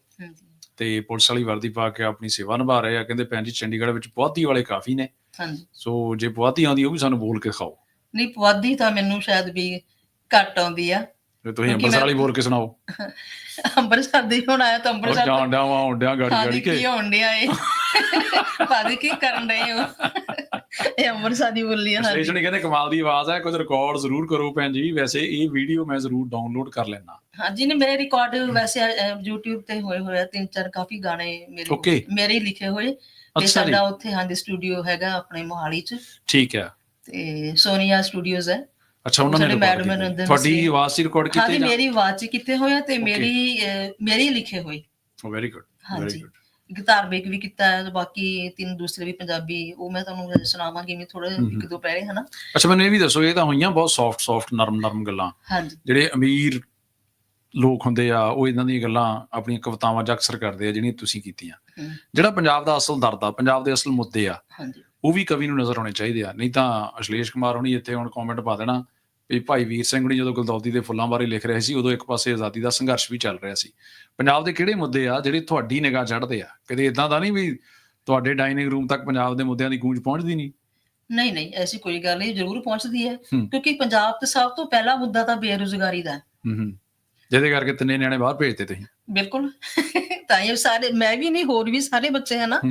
[SPEAKER 1] ਤੇ ਪੁਲਿਸ ਵਾਲੀ ਵਰਦੀ ਪਾ ਕੇ ਆਪਣੀ ਸੇਵਾ ਨਿਭਾ ਰਹੇ ਆ। ਕਹਿੰਦੇ ਭੈਣ ਜੀ ਚੰਡੀਗੜ੍ਹ ਵਿੱਚ ਪੁਆਧੀ ਵਾਲੇ ਕਾਫੀ ਨੇ।
[SPEAKER 2] ਹਾਂਜੀ।
[SPEAKER 1] ਸੋ ਜੇ ਪੁਆਧੀ ਆਉਂਦੀ ਉਹ ਵੀ ਸਾਨੂੰ ਬੋਲ ਕੇ ਖਾਓ।
[SPEAKER 2] ਨਹੀਂ ਪੁਆਧੀ ਤਾਂ ਮੈਨੂੰ ਸ਼ਾਇਦ ਵੀ ਘੱਟ ਆਉਂਦੀ ਆ।
[SPEAKER 1] ਤੇ ਤੁਸੀਂ ਅੰਮ੍ਰਿਤਸਰ ਵਾਲੀ ਬੋਲ ਕੇ ਸੁਣਾਓ।
[SPEAKER 2] ਅੰਮ੍ਰਿਤਸਰ ਦੀ ਹੁਣ ਆਇਆ ਤਾਂ ਅੰਮ੍ਰਿਤਸਰ
[SPEAKER 1] ਜਾਣ ਡਿਆ ਵਾਂ ਹੁੰਡਿਆ ਗਾੜੀ
[SPEAKER 2] ਹਾਂ
[SPEAKER 1] ਗਾੜੀ
[SPEAKER 2] ਕੀ।
[SPEAKER 1] ਕੇ
[SPEAKER 2] ਹੋਣ ਡਿਆ ਏ? ਭਾਜੀ ਕੀ ਕਰਨ ਡਏ ਹੋ। ਇਹ ਅੰਮ੍ਰਿਤਸਰ ਦੀ ਬੋਲੀ ਆ ਹਾਂਜੀ
[SPEAKER 1] ਸਟੇਸ਼ਨ ਕਹਿੰਦੇ ਕਮਾਲ ਦੀ ਆਵਾਜ਼ ਹੈ ਕੁਝ ਰਿਕਾਰਡ ਜ਼ਰੂਰ ਕਰੋ ਭੈਣ ਜੀ। ਵੈਸੇ ਇਹ ਵੀਡੀਓ ਮੈਂ ਜ਼ਰੂਰ ਡਾਊਨਲੋਡ ਕਰ ਲੈਣਾ
[SPEAKER 2] ਹਾਂਜੀ ਨੇ ਮੇਰੇ ਰਿਕਾਰਡ ਵੈਸੇ YouTube ਤੇ ਹੋਏ ਹੋਏ ਆ ਤਿੰਨ ਚਾਰ ਕਾਫੀ ਗਾਣੇ ਮੇਰੇ. ਮੇਰੇ ਹੀ ਲਿਖੇ ਹੋਏ। ਤੇ ਸਾਡਾ ਉੱਥੇ ਹਾਂਜੀ ਸਟੂਡੀਓ ਹੈਗਾ ਆਪਣੇ ਮੋਹਾਲੀ ਚ।
[SPEAKER 1] ਠੀਕ ਹੈ।
[SPEAKER 2] ਤੇ ਸੋਨੀਆ ਸਟੂਡੀਓਜ਼ ਹੈ।
[SPEAKER 1] ਅੱਛਾ ਉਹਨਾਂ ਨੇ
[SPEAKER 2] madam ਨੇ
[SPEAKER 1] ਤੁਹਾਡੀ। ਆਵਾਜ਼ ਸੀ ਰਿਕਾਰਡ ਕੀਤੀ ਨਾ
[SPEAKER 2] ਮੇਰੀ ਆਵਾਜ਼ ਚ ਕੀਤੇ ਹੋਏ ਆ ਤੇ ਮੇਰੀ ਮੇਰੀ ਲਿਖੇ ਹੋਏ।
[SPEAKER 1] Very
[SPEAKER 2] good
[SPEAKER 1] very
[SPEAKER 2] good bake ਵੀ ਕੀਤਾ ਹੈ ਬਾਕੀ ਤਿੰਨ ਦੂਸਰੇ ਵੀ ਪੰਜਾਬੀ ਉਹ ਮੈਂ ਤੁਹਾਨੂੰ ਸੁਣਾਵਾਂਗੀ ਵੀ ਥੋੜੇ। ਇੱਕ ਦੋ ਪਹਿਰੇ ਹਨਾ?
[SPEAKER 1] ਅੱਛਾ ਮੈਨੂੰ ਇਹ ਵੀ ਦੱਸੋ ਇਹ ਤਾਂ ਹੋਈਆਂ ਬਹੁਤ ਸੌਫਟ ਸੌਫਟ ਨਰਮ ਨਰਮ ਗੱਲਾਂ।
[SPEAKER 2] ਹਾਂਜੀ
[SPEAKER 1] ਜਿਹੜੇ ਅਮੀਰ ਲੋਕ ਹੁੰਦੇ ਆ ਉਹ ਇਦਾਂ ਦੀਆਂ ਗੱਲਾਂ ਆਪਣੀਆਂ ਕਵਿਤਾਵਾਂ 'ਚ ਅਕਸਰ ਕਰਦੇ ਆ ਜਿਹੜੀਆਂ ਤੁਸੀਂ ਕੀਤੀਆਂ। ਜਿਹੜਾ ਪੰਜਾਬ ਦਾ ਅਸਲ ਦਰਦ ਆ ਪੰਜਾਬ ਦੇ ਅਸਲ ਮੁੱਦੇ ਆ
[SPEAKER 2] ਹਾਂਜੀ
[SPEAKER 1] ਉਹ ਵੀ ਕਵੀ ਨੂੰ ਨਜ਼ਰ ਆਉਣੇ ਚਾਹੀਦੇ ਆ ਨਹੀਂ ਤਾਂ ਅਸ਼ਲੇਸ਼ ਕੁਮਾਰ ਹੁਣੀ ਇੱਥੇ ਹੁਣ ਕਮੈਂਟ ਪਾ ਦੇਣਾ ਵੀ ਭਾਈ ਵੀਰ ਸਿੰਘ ਹੁਣੀ ਜਦੋਂ ਗੁਲਦੌਦੀ ਦੇ ਫੁੱਲਾਂ ਬਾਰੇ ਲਿਖ ਰਹੇ ਸੀ ਉਦੋਂ ਇੱਕ ਪਾਸੇ ਆਜ਼ਾਦੀ ਦਾ ਸੰਘਰਸ਼ ਵੀ ਚੱਲ ਰਿਹਾ ਸੀ। ਪੰਜਾਬ ਦੇ ਕਿਹੜੇ ਮੁੱਦੇ ਆ ਜਿਹੜੇ ਤੁਹਾਡੀ ਨਿਗਾਹ ਚੜ੍ਹਦੇ ਆ? ਕਦੇ ਇਦਾਂ ਦਾ ਨਹੀਂ ਵੀ ਤੁਹਾਡੇ ਡਾਈਨਿੰਗ ਰੂਮ ਤੱਕ ਪੰਜਾਬ ਦੇ ਮੁੱਦਿਆਂ ਦੀ ਗੂੰਜ ਪਹੁੰਚਦੀ ਨਹੀਂ?
[SPEAKER 2] ਨਹੀਂ ਨਹੀਂ ਐਸੀ ਕੋਈ ਗੱਲ ਨਹੀਂ ਜ਼ਰੂਰ ਪਹੁੰਚਦੀ ਹੈ। ਕਿਉਂਕਿ ਪੰਜਾਬ ਤੇ ਸਭ ਤੋਂ ਪਹਿਲਾ ਮੁੱਦਾ ਤਾਂ ਬੇਰੁਜ਼ਗਾਰੀ ਦਾ ਹੈ।
[SPEAKER 1] ਹੂੰ ਹੂੰ। ਜਿਹਦੇ ਕਰਕੇ ਤਿੰਨੇ ਨਿਆਣੇ ਬਾਹਰ ਭੇਜਤੇ ਤੁਸੀਂ।
[SPEAKER 2] ਬਿਲਕੁਲ। ਤਾਂ ਇਹ ਸਾਰੇ ਮੈਂ ਵੀ ਨਹੀਂ ਹੋਰ ਵੀ ਸਾਰੇ ਬੱਚੇ ਹਨ। ਨਾ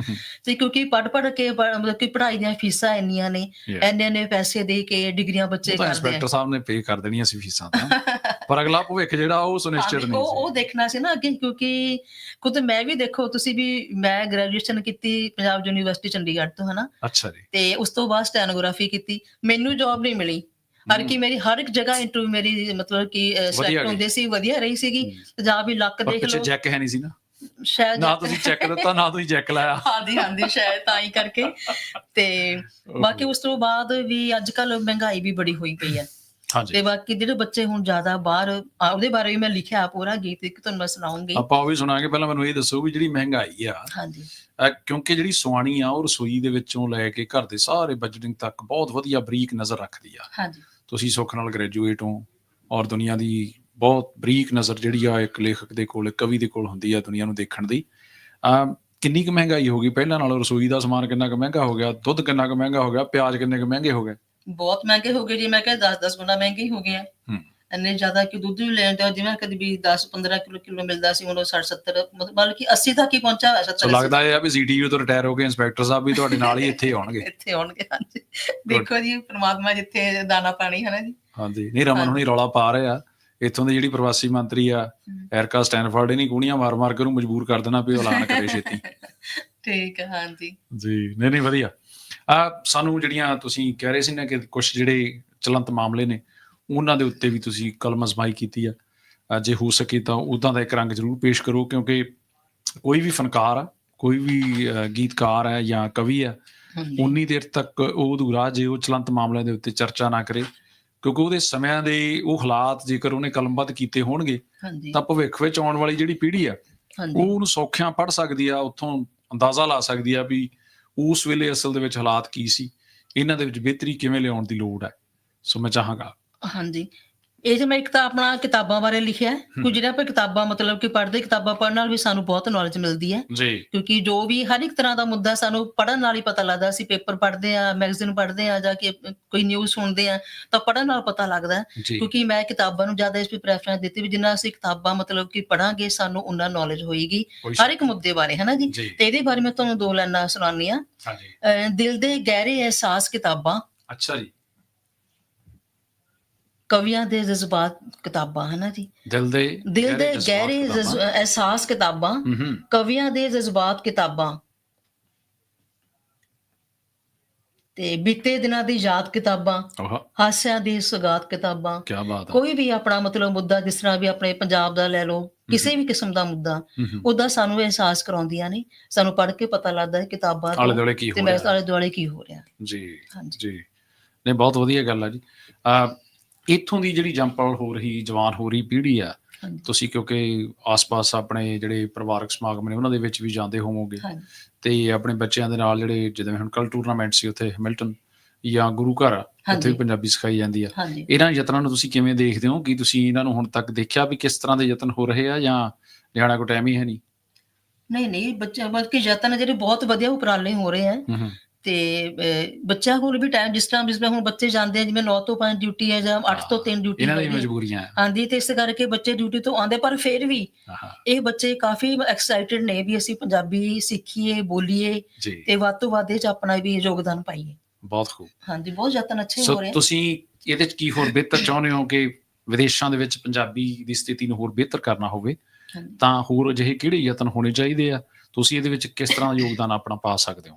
[SPEAKER 2] ਤੇ ਕਿਉਂਕਿ ਪੜ ਪੜ ਕੇ ਮਤਲਬ ਕਿ ਪੜ੍ਹਾਈ ਦੀਆਂ ਫੀਸਾਂ ਇੰਨੀਆਂ ਨੇ. ਇੰਨੇ ਇੰਨੇ ਪੈਸੇ ਦੇ ਕੇ ਡਿਗਰੀਆਂ ਬੱਚੇ ਕਰਦੇ ਆ।
[SPEAKER 1] ਇੰਸਪੈਕਟਰ ਸਾਹਿਬ ਨੇ ਪੇ ਕਰ ਦੇਣੀਆਂ ਸੀ ਫੀਸਾਂ ਤਾਂ। ਪਰ ਅਗਲਾ ਭਵਿੱਖ ਜਿਹੜਾ ਉਹ ਸੁਨਿਸ਼ਚਿਤ ਨਹੀਂ
[SPEAKER 2] ਉਹ ਉਹ ਦੇਖਣਾ ਸੀ ਨਾ ਅੱਗੇ ਕਿਉਂਕਿ ਖੁਦ ਮੈਂ ਵੀ ਦੇਖੋ ਤੁਸੀਂ ਵੀ ਮੈਂ ਗ੍ਰੈਜੂਏਸ਼ਨ ਕੀਤੀ ਪੰਜਾਬ ਯੂਨੀਵਰਸਿਟੀ ਚੰਡੀਗੜ੍ਹ ਤੋਂ ਹਨਾ।
[SPEAKER 1] ਅੱਛਾ ਜੀ।
[SPEAKER 2] ਤੇ ਉਸ ਤੋਂ ਬਾਅਦ ਸਟੈਨੋਗ੍ਰਾਫੀ ਕੀਤੀ। ਮੈਨੂੰ ਜੌਬ ਨਹੀਂ ਮਿਲੀ। ਹਰ ਕੀ ਮੇਰੀ ਹਰ ਇੱਕ ਜਗ੍ਹਾ ਇੰਟਰਵਿਊ ਮੇਰੀ ਮਤਲਬ ਕਿ
[SPEAKER 1] ਵਧੀਆ
[SPEAKER 2] ਸਿਲੈਕਟ। ਹੁੰਦੇ ਸੀ ਵਧੀਆ ਰਹੀ ਸੀਗੀ। ਜਾਂ ਵੀ ਲੱਕ
[SPEAKER 1] ਪਰ
[SPEAKER 2] ਦੇਖ ਲਓ।
[SPEAKER 1] ਚੈੱਕ ਹੈ ਨਹੀਂ ਸੀ ਨਾ।
[SPEAKER 2] ਸ਼ਾਇਦ
[SPEAKER 1] ਨਾ ਤੁਸੀਂ ਚੈੱਕ ਦਿੱਤਾ ਨਾ ਤੁਸੀਂ ਚੈੱਕ ਲਾਇਆ।
[SPEAKER 2] ਹਾਂਜੀ ਹਾਂਜੀ ਸ਼ਾਇਦ ਤਾਂ ਹੀ ਕਰਕੇ। ਤੇ ਬਾਕੀ ਉਸ ਤੋਂ ਬਾਅਦ ਵੀ ਅੱਜ ਕੱਲ ਮਹਿੰਗਾਈ ਵੀ ਬੜੀ ਹੋਈ ਪਈ ਹੈ।
[SPEAKER 1] ਹਾਂਜੀ।
[SPEAKER 2] ਤੇ ਬਾਕੀ ਜਿਹੜੇ ਬੱਚੇ ਹੁਣ ਜ਼ਿਆਦਾ ਬਾਹਰ ਉਹਦੇ ਬਾਰੇ ਵੀ ਮੈਂ ਲਿਖਿਆ ਪੂਰਾ ਗੀਤ ਇੱਕ ਤੁਹਾਨੂੰ ਮੈਂ ਸੁਣਾਉਂਗੀ।
[SPEAKER 1] ਆਪਾਂ ਉਹ ਵੀ ਸੁਣਾਂਗੇ। ਪਹਿਲਾਂ ਮੈਨੂੰ ਇਹ ਦੱਸੋ ਵੀ ਜਿਹੜੀ ਮਹਿੰਗਾਈ ਆ
[SPEAKER 2] ਹਾਂਜੀ।
[SPEAKER 1] ਕਿਉਂਕਿ ਜਿਹੜੀ ਸੁਆਣੀ ਆ ਉਹ ਰਸੋਈ ਦੇ ਵਿੱਚੋਂ ਲੈ ਕੇ ਘਰ ਦੇ ਸਾਰੇ ਬਜਟਿੰਗ ਤੱਕ ਬਹੁਤ ਵਧੀਆ ਬਰੀਕ ਨਜ਼ਰ ਰੱਖਦੀ ਆ।
[SPEAKER 2] ਹਾਂਜੀ।
[SPEAKER 1] ਤੁਸੀਂ ਸੁੱਖ ਨਾਲ ਗ੍ਰੈਜੂਏਟ ਹੋ ਔਰ ਦੁਨੀਆ ਦੀ ਬਹੁਤ ਬਰੀਕ ਨਜ਼ਰ ਜਿਹੜੀ ਆ ਇੱਕ ਲੇਖਕ ਦੇ ਕੋਲ ਇੱਕ ਕਵੀ ਦੇ ਕੋਲ ਹੁੰਦੀ ਆ ਦੁਨੀਆ ਨੂੰ ਦੇਖਣ ਦੀ। ਆ ਕਿੰਨੀ ਕੁ ਮਹਿੰਗਾਈ ਹੋ ਗਈ? ਪਹਿਲਾਂ ਨਾਲੋਂ ਰਸੋਈ ਦਾ ਸਮਾਨ ਕਿੰਨਾ ਕੁ ਮਹਿੰਗਾ ਹੋ ਗਿਆ? ਦੁੱਧ ਕਿੰਨਾ ਕੁ ਮਹਿੰਗਾ ਹੋ ਗਿਆ? ਪਿਆਜ਼ ਕਿੰਨੇ ਕੁ ਮਹਿੰਗੇ ਹੋ ਗਏ?
[SPEAKER 2] ਬਹੁਤ ਮਹਿੰਗੇ ਹੋ ਗਏ ਜੀ। ਮੈਂ ਕਿਹਾ 10-10 ਗੁਣਾ ਮਹਿੰਗੇ ਹੀ ਹੋ ਗਏ ਆ।
[SPEAKER 1] ਹੂੰ।
[SPEAKER 2] ਇੰਨੇ ਜ਼ਿਆਦਾ ਕਿ ਦੁੱਧ ਵੀ ਲੈਣ ਤੇ ਜਿਵੇਂ ਕਦੀ ਵੀ 10-15 ਕਿਲੋ ਕਿਲੋ ਮਿਲਦਾ ਸੀ ਹੁਣ ਉਹ 60-70 ਮਤਲਬ ਬਲਕਿ 80 ਤੱਕ ਹੀ ਪਹੁੰਚਾ ਹੋਇਆ 70
[SPEAKER 1] ਸੋ ਲੱਗਦਾ ਇਹ ਆ ਵੀ ਸੀਟੀਯੂ ਤੋਂ ਰਿਟਾਇਰ ਹੋ ਕੇ ਇੰਸਪੈਕਟਰ ਸਾਹਿਬ ਵੀ ਤੁਹਾਡੇ ਨਾਲ ਹੀ ਇੱਥੇ ਆਉਣਗੇ।
[SPEAKER 2] ਇੱਥੇ ਆਉਣਗੇ ਹਾਂਜੀ। ਦੇਖੋ ਜੀ ਪ੍ਰਮਾਤਮਾ ਜਿੱਥੇ ਦਾਣਾ ਪਾਣੀ ਹੈ ਨਾ ਜੀ।
[SPEAKER 1] ਹਾਂਜੀ ਨਹੀਂ ਰਮਨ ਹੁਣੀ ਰੌਲਾ ਪਾ ਰਹੇ ਆ। ਇੱਥੋਂ ਦੀ ਜਿਹੜੀ ਪ੍ਰਵਾਸੀ ਮੰਤਰੀ ਆ ਐਰਕਾ ਸਟੈਨਫੋਰਡ ਇਹਨੀ ਕੂਣੀਆਂ ਮਾਰ-ਮਾਰ ਕੇ ਉਹਨੂੰ ਮਜਬੂਰ ਕਰ ਦੇਣਾ ਵੀ ਐਲਾਨ ਕਰੇ ਛੇਤੀ।
[SPEAKER 2] ਠੀਕ ਹੈ ਹਾਂਜੀ।
[SPEAKER 1] ਜੀ ਨਹੀਂ ਨਹੀਂ ਵਧੀਆ। ਆ ਸਾਨੂੰ ਜਿਹੜੀਆਂ ਤੁਸੀਂ ਕਹਿ ਰਹੇ ਸੀ ਨਾ ਕਿ ਕੁਝ ਜਿਹੜੇ ਚਲੰਤ ਮਾਮਲੇ ਨੇ ਉਹਨਾਂ ਦੇ ਉੱਤੇ ਵੀ ਤੁਸੀਂ ਕਲਮ ਅਜ਼ਮਾਈ ਕੀਤੀ ਆ। ਜੇ ਹੋ ਸਕੇ ਤਾਂ ਉਦਾਂ ਦਾ ਇੱਕ ਰੰਗ ਜ਼ਰੂਰ ਪੇਸ਼ ਕਰੋ ਕਿਉਂਕਿ ਕੋਈ ਵੀ ਫਨਕਾਰ ਆ ਕੋਈ ਵੀ ਗੀਤਕਾਰ ਹੈ ਜਾਂ ਕਵੀ ਆ
[SPEAKER 2] ਹਾਂਜੀ।
[SPEAKER 1] ਉਨੀ ਦੇਰ ਤੱਕ ਉਹ ਅਧੂਰਾ ਜੇ ਉਹ ਚਲੰਤ ਮਾਮਲਿਆਂ ਦੇ ਉੱਤੇ ਚਰਚਾ ਨਾ ਕਰੇ। ਕਿਉਂਕਿ ਉਹਦੇ ਸਮਿਆਂ ਦੇ ਉਹ ਹਾਲਾਤ ਜੇਕਰ ਉਹਨੇ ਕਲਮਬੱਧ ਕੀਤੇ ਹੋਣਗੇ ਤਾਂ ਭਵਿੱਖ ਵਿੱਚ ਆਉਣ ਵਾਲੀ ਜਿਹੜੀ ਪੀੜ੍ਹੀ ਆ ਉਹ ਉਹਨੂੰ ਸੌਖਿਆਂ ਪੜ ਸਕਦੀ ਆ ਉੱਥੋਂ ਅੰਦਾਜ਼ਾ ਲਾ ਸਕਦੀ ਆ ਵੀ ਉਸ ਵੇਲੇ ਅਸਲ ਦੇ ਵਿੱਚ ਹਾਲਾਤ ਕੀ ਸੀ ਇਹਨਾਂ ਦੇ ਵਿੱਚ ਬਿਹਤਰੀ ਕਿਵੇਂ ਲਿਆਉਣ ਦੀ ਲੋੜ ਹੈ ਸੋ ਮੈਂ ਚਾਹਾਂਗਾ
[SPEAKER 2] ਹਾਂਜੀ। ਇਹ ਜੇ ਮੈਂ ਇੱਕ ਤਾਂ ਆਪਣਾ ਕਿਤਾਬਾਂ ਬਾਰੇ ਲਿਖਿਆ ਹੈ। ਕੁਝ ਜਿਹੜਾ ਆਪਾਂ ਕਿਤਾਬਾਂ ਮਤਲਬ ਕਿ ਪੜ੍ਹਦੇ ਕਿਤਾਬਾਂ ਪੜ੍ਹਨ ਨਾਲ ਵੀ ਸਾਨੂੰ ਬਹੁਤ ਨੌਲੇਜ ਮਿਲਦੀ ਹੈ।
[SPEAKER 1] ਜੀ।
[SPEAKER 2] ਕਿਉਂਕਿ ਜੋ ਵੀ ਹਰ ਇੱਕ ਤਰ੍ਹਾਂ ਦਾ ਮੁੱਦਾ ਸਾਨੂੰ ਪੜ੍ਹਨ ਨਾਲ ਹੀ ਪਤਾ ਲੱਗਦਾ ਅਸੀਂ ਪੇਪਰ ਪੜ੍ਹਦੇ ਆ ਮੈਗਜ਼ੀਨ ਪੜ੍ਹਦੇ ਆ ਜਾਂ ਕਿ ਕੋਈ ਨਿਊਜ਼ ਸੁਣਦੇ ਆ ਤਾਂ ਪੜ੍ਹਨ ਨਾਲ ਪਤਾ ਲੱਗਦਾ ਹੈ।
[SPEAKER 1] ਜੀ।
[SPEAKER 2] ਕਿਉਂਕਿ ਮੈਂ ਕਿਤਾਬਾਂ ਨੂੰ ਜ਼ਿਆਦਾ ਇਸ ਵੀ ਪ੍ਰੈਫਰੈਂਸ ਦਿੱਤੀ ਵੀ ਜਿੰਨਾ ਅਸੀਂ ਕਿਤਾਬਾਂ ਮਤਲਬ ਕਿ ਪੜਾਂਗੇ ਸਾਨੂੰ ਉਨਾ ਨੌਲੇਜ ਹੋਏਗੀ
[SPEAKER 1] ਕੋਈ
[SPEAKER 2] ਹਰ ਇੱਕ ਮੁੱਦੇ ਬਾਰੇ ਹੈ ਨਾ ਜੀ?
[SPEAKER 1] ਜੀ।
[SPEAKER 2] ਤੇ ਇਹਦੇ ਬਾਰੇ ਮੈਂ ਤੁਹਾਨੂੰ ਦੋ ਲਾਈਨਾਂ ਸੁਣਾਉਣੀ ਆ
[SPEAKER 1] ਹਾਂਜੀ।
[SPEAKER 2] ਦਿਲ ਦੇ ਗਹਿਰੇ ਅਹਿਸਾਸ ਕਿਤਾਬਾਂ।
[SPEAKER 1] ਅੱਛਾ ਜੀ।
[SPEAKER 2] ਕਵੀਆਂ ਦੇ ਜਜ਼ਬਾਤ ਕਿਤਾਬਾਂ ਹੈ ਨਾ ਜੀ?
[SPEAKER 1] ਦਿਲ ਦੇ
[SPEAKER 2] ਦਿਲ ਦੇ ਗਹਿਰੇ ਅਹਿਸਾਸ ਕਿਤਾਬਾਂ ਕਵੀਆਂ ਦੇ ਜਜ਼ਬਾਤ ਕਿਤਾਬਾਂ। ਤੇ ਬੀਤੇ ਦਿਨਾਂ ਦੀ ਯਾਦ ਕਿਤਾਬਾਂ ਹਾਸਿਆਂ ਦੀ ਸੁਗਾਤ ਕਿਤਾਬਾਂ।
[SPEAKER 1] ਕੀ ਬਾਤ ਹੈ
[SPEAKER 2] ਕੋਈ ਵੀ ਆਪਣਾ ਮਤਲਬ ਮੁੱਦਾ ਜਿਸ ਤਰ੍ਹਾਂ ਵੀ ਆਪਣੇ ਪੰਜਾਬ ਦਾ ਲੈ ਲਓ ਕਿਸੇ ਵੀ ਕਿਸਮ ਦਾ ਮੁੱਦਾ ਉਹਦਾ ਸਾਨੂੰ ਅਹਿਸਾਸ ਕਰਾਉਂਦੀਆਂ ਨੇ। ਸਾਨੂੰ ਪੜ੍ਹ ਕੇ ਪਤਾ ਲੱਗਦਾ ਹੈ ਕਿਤਾਬਾਂ
[SPEAKER 1] ਆਲੇ
[SPEAKER 2] ਤੋਂ
[SPEAKER 1] ਦੁਆਲੇ ਕੀ
[SPEAKER 2] ਤੇ
[SPEAKER 1] ਹੋ
[SPEAKER 2] ਮੇਰੇ
[SPEAKER 1] ਰਿਹਾ।
[SPEAKER 2] ਆਲੇ ਦੁਆਲੇ ਕੀ ਹੋ ਰਿਹਾ।
[SPEAKER 1] ਜੀ
[SPEAKER 2] ਹਾਂਜੀ।
[SPEAKER 1] ਜੀ। ਨਹੀਂ ਬਹੁਤ ਵਧੀਆ ਗੱਲ ਆ ਜੀ। ਆ ਇੱਥੋਂ ਦੀ ਜਿਹੜੀ ਜੰਪਲ ਹੋ ਰਹੀ ਜਵਾਨ ਹੋ ਰਹੀ ਪੀੜ੍ਹੀ ਆ ਤੁਸੀਂ ਕਿਉਂਕਿ ਆਸ-ਪਾਸ ਆਪਣੇ ਜਿਹੜੇ ਪਰਿਵਾਰਕ ਸਮਾਗਮ ਨੇ ਉਹਨਾਂ ਦੇ ਵਿੱਚ ਵੀ ਜਾਂਦੇ ਹੋਵੋਗੇ। ਤੇ ਆਪਣੇ ਬੱਚਿਆਂ ਦੇ ਨਾਲ ਜਿਹੜੇ ਜਿਵੇਂ ਹੁਣ ਕੱਲ ਟੂਰਨਾਮੈਂਟ ਸੀ ਉੱਥੇ ਹੈਮਿਲਟਨ ਜਾਂ ਗੁਰੂ ਘਰ ਉੱਥੇ ਪੰਜਾਬੀ ਸਿਖਾਈ ਜਾਂਦੀ ਆ। ਇਹਨਾਂ ਯਤਨਾਂ ਨੂੰ ਤੁਸੀਂ ਕਿਵੇਂ ਦੇਖਦੇ ਹੋ? ਕਿ ਤੁਸੀਂ ਇਹਨਾਂ ਨੂੰ ਹੁਣ ਤੱਕ ਦੇਖਿਆ ਵੀ ਕਿਸ ਤਰ੍ਹਾਂ ਦੇ ਯਤਨ ਹੋ ਰਹੇ ਆ ਜਾਂ ਨਿਆਣਾ ਕੋ ਟਾਈਮ ਹੀ ਹੈ ਨਹੀਂ?
[SPEAKER 2] ਨਹੀਂ ਨਹੀਂ ਬੱਚੇ ਬਲਕਿ ਯਤਨ ਜਿਹੜੇ ਬਹੁਤ ਵਧੀਆ ਉਪਰਾਲੇ ਹੋ ਰਹੇ ਆ। ਤੇ ਬੱਚਿਆਂ ਕੋਲ ਵੀ ਟਾਈਮ ਜਿਸ ਤਰ੍ਹਾਂ ਜਿਸ ਤਰ੍ਹਾਂ ਹੁਣ ਬੱਚੇ ਜਾਂਦੇ ਆ ਜਿਵੇਂ 9 ਤੋਂ 5 ਡਿਊਟੀ ਹੈ ਜਾਂ 8 ਤੋਂ 3 ਡਿਊਟੀ
[SPEAKER 1] ਇਹਨਾਂ ਦੀ। ਮਜਬੂਰੀਆਂ। ਆ
[SPEAKER 2] ਹਾਂਜੀ ਤੇ ਇਸ ਕਰਕੇ ਬੱਚੇ ਡਿਊਟੀ ਤੋਂ ਆਉਂਦੇ ਪਰ ਫਿਰ ਵੀ ਇਹ ਬੱਚੇ ਕਾਫੀ ਐਕਸਾਈਟਿਡ ਨੇ ਵੀ ਅਸੀਂ ਪੰਜਾਬੀ ਸਿੱਖੀਏ ਬੋਲੀਏ ਤੇ ਵੱਧ ਤੋਂ ਵੱਧ ਇਹ ਚ ਆਪਣਾ ਵੀ ਯੋਗਦਾਨ ਪਾਈਏ।
[SPEAKER 1] ਬਹੁਤ ਖੂਬ।
[SPEAKER 2] ਹਾਂਜੀ ਬਹੁਤ ਯਤਨ ਅੱਛੇ
[SPEAKER 1] ਸੋ
[SPEAKER 2] ਹੋ ਰਹੇ ਆ।
[SPEAKER 1] ਤੁਸੀਂ ਇਹਦੇ ਚ ਕੀ ਹੋਰ ਬਿਹਤਰ ਚਾਹੁੰਦੇ ਹੋ ਕਿ ਵਿਦੇਸ਼ਾਂ ਦੇ ਵਿੱਚ ਪੰਜਾਬੀ ਦੀ ਸਥਿਤੀ ਨੂੰ ਹੋਰ ਬਿਹਤਰ ਕਰਨਾ ਹੋਵੇ। ਤਾਂ ਹੋਰ ਅਜਿਹੇ ਕਿਹੜੇ ਯਤਨ ਹੋਣੇ ਚਾਹੀਦੇ ਆ? ਤੁਸੀਂ ਇਹਦੇ ਵਿੱਚ ਕਿਸ ਤਰ੍ਹਾਂ ਯੋਗਦਾਨ ਆਪਣਾ ਪਾ ਸਕਦੇ ਹੋ?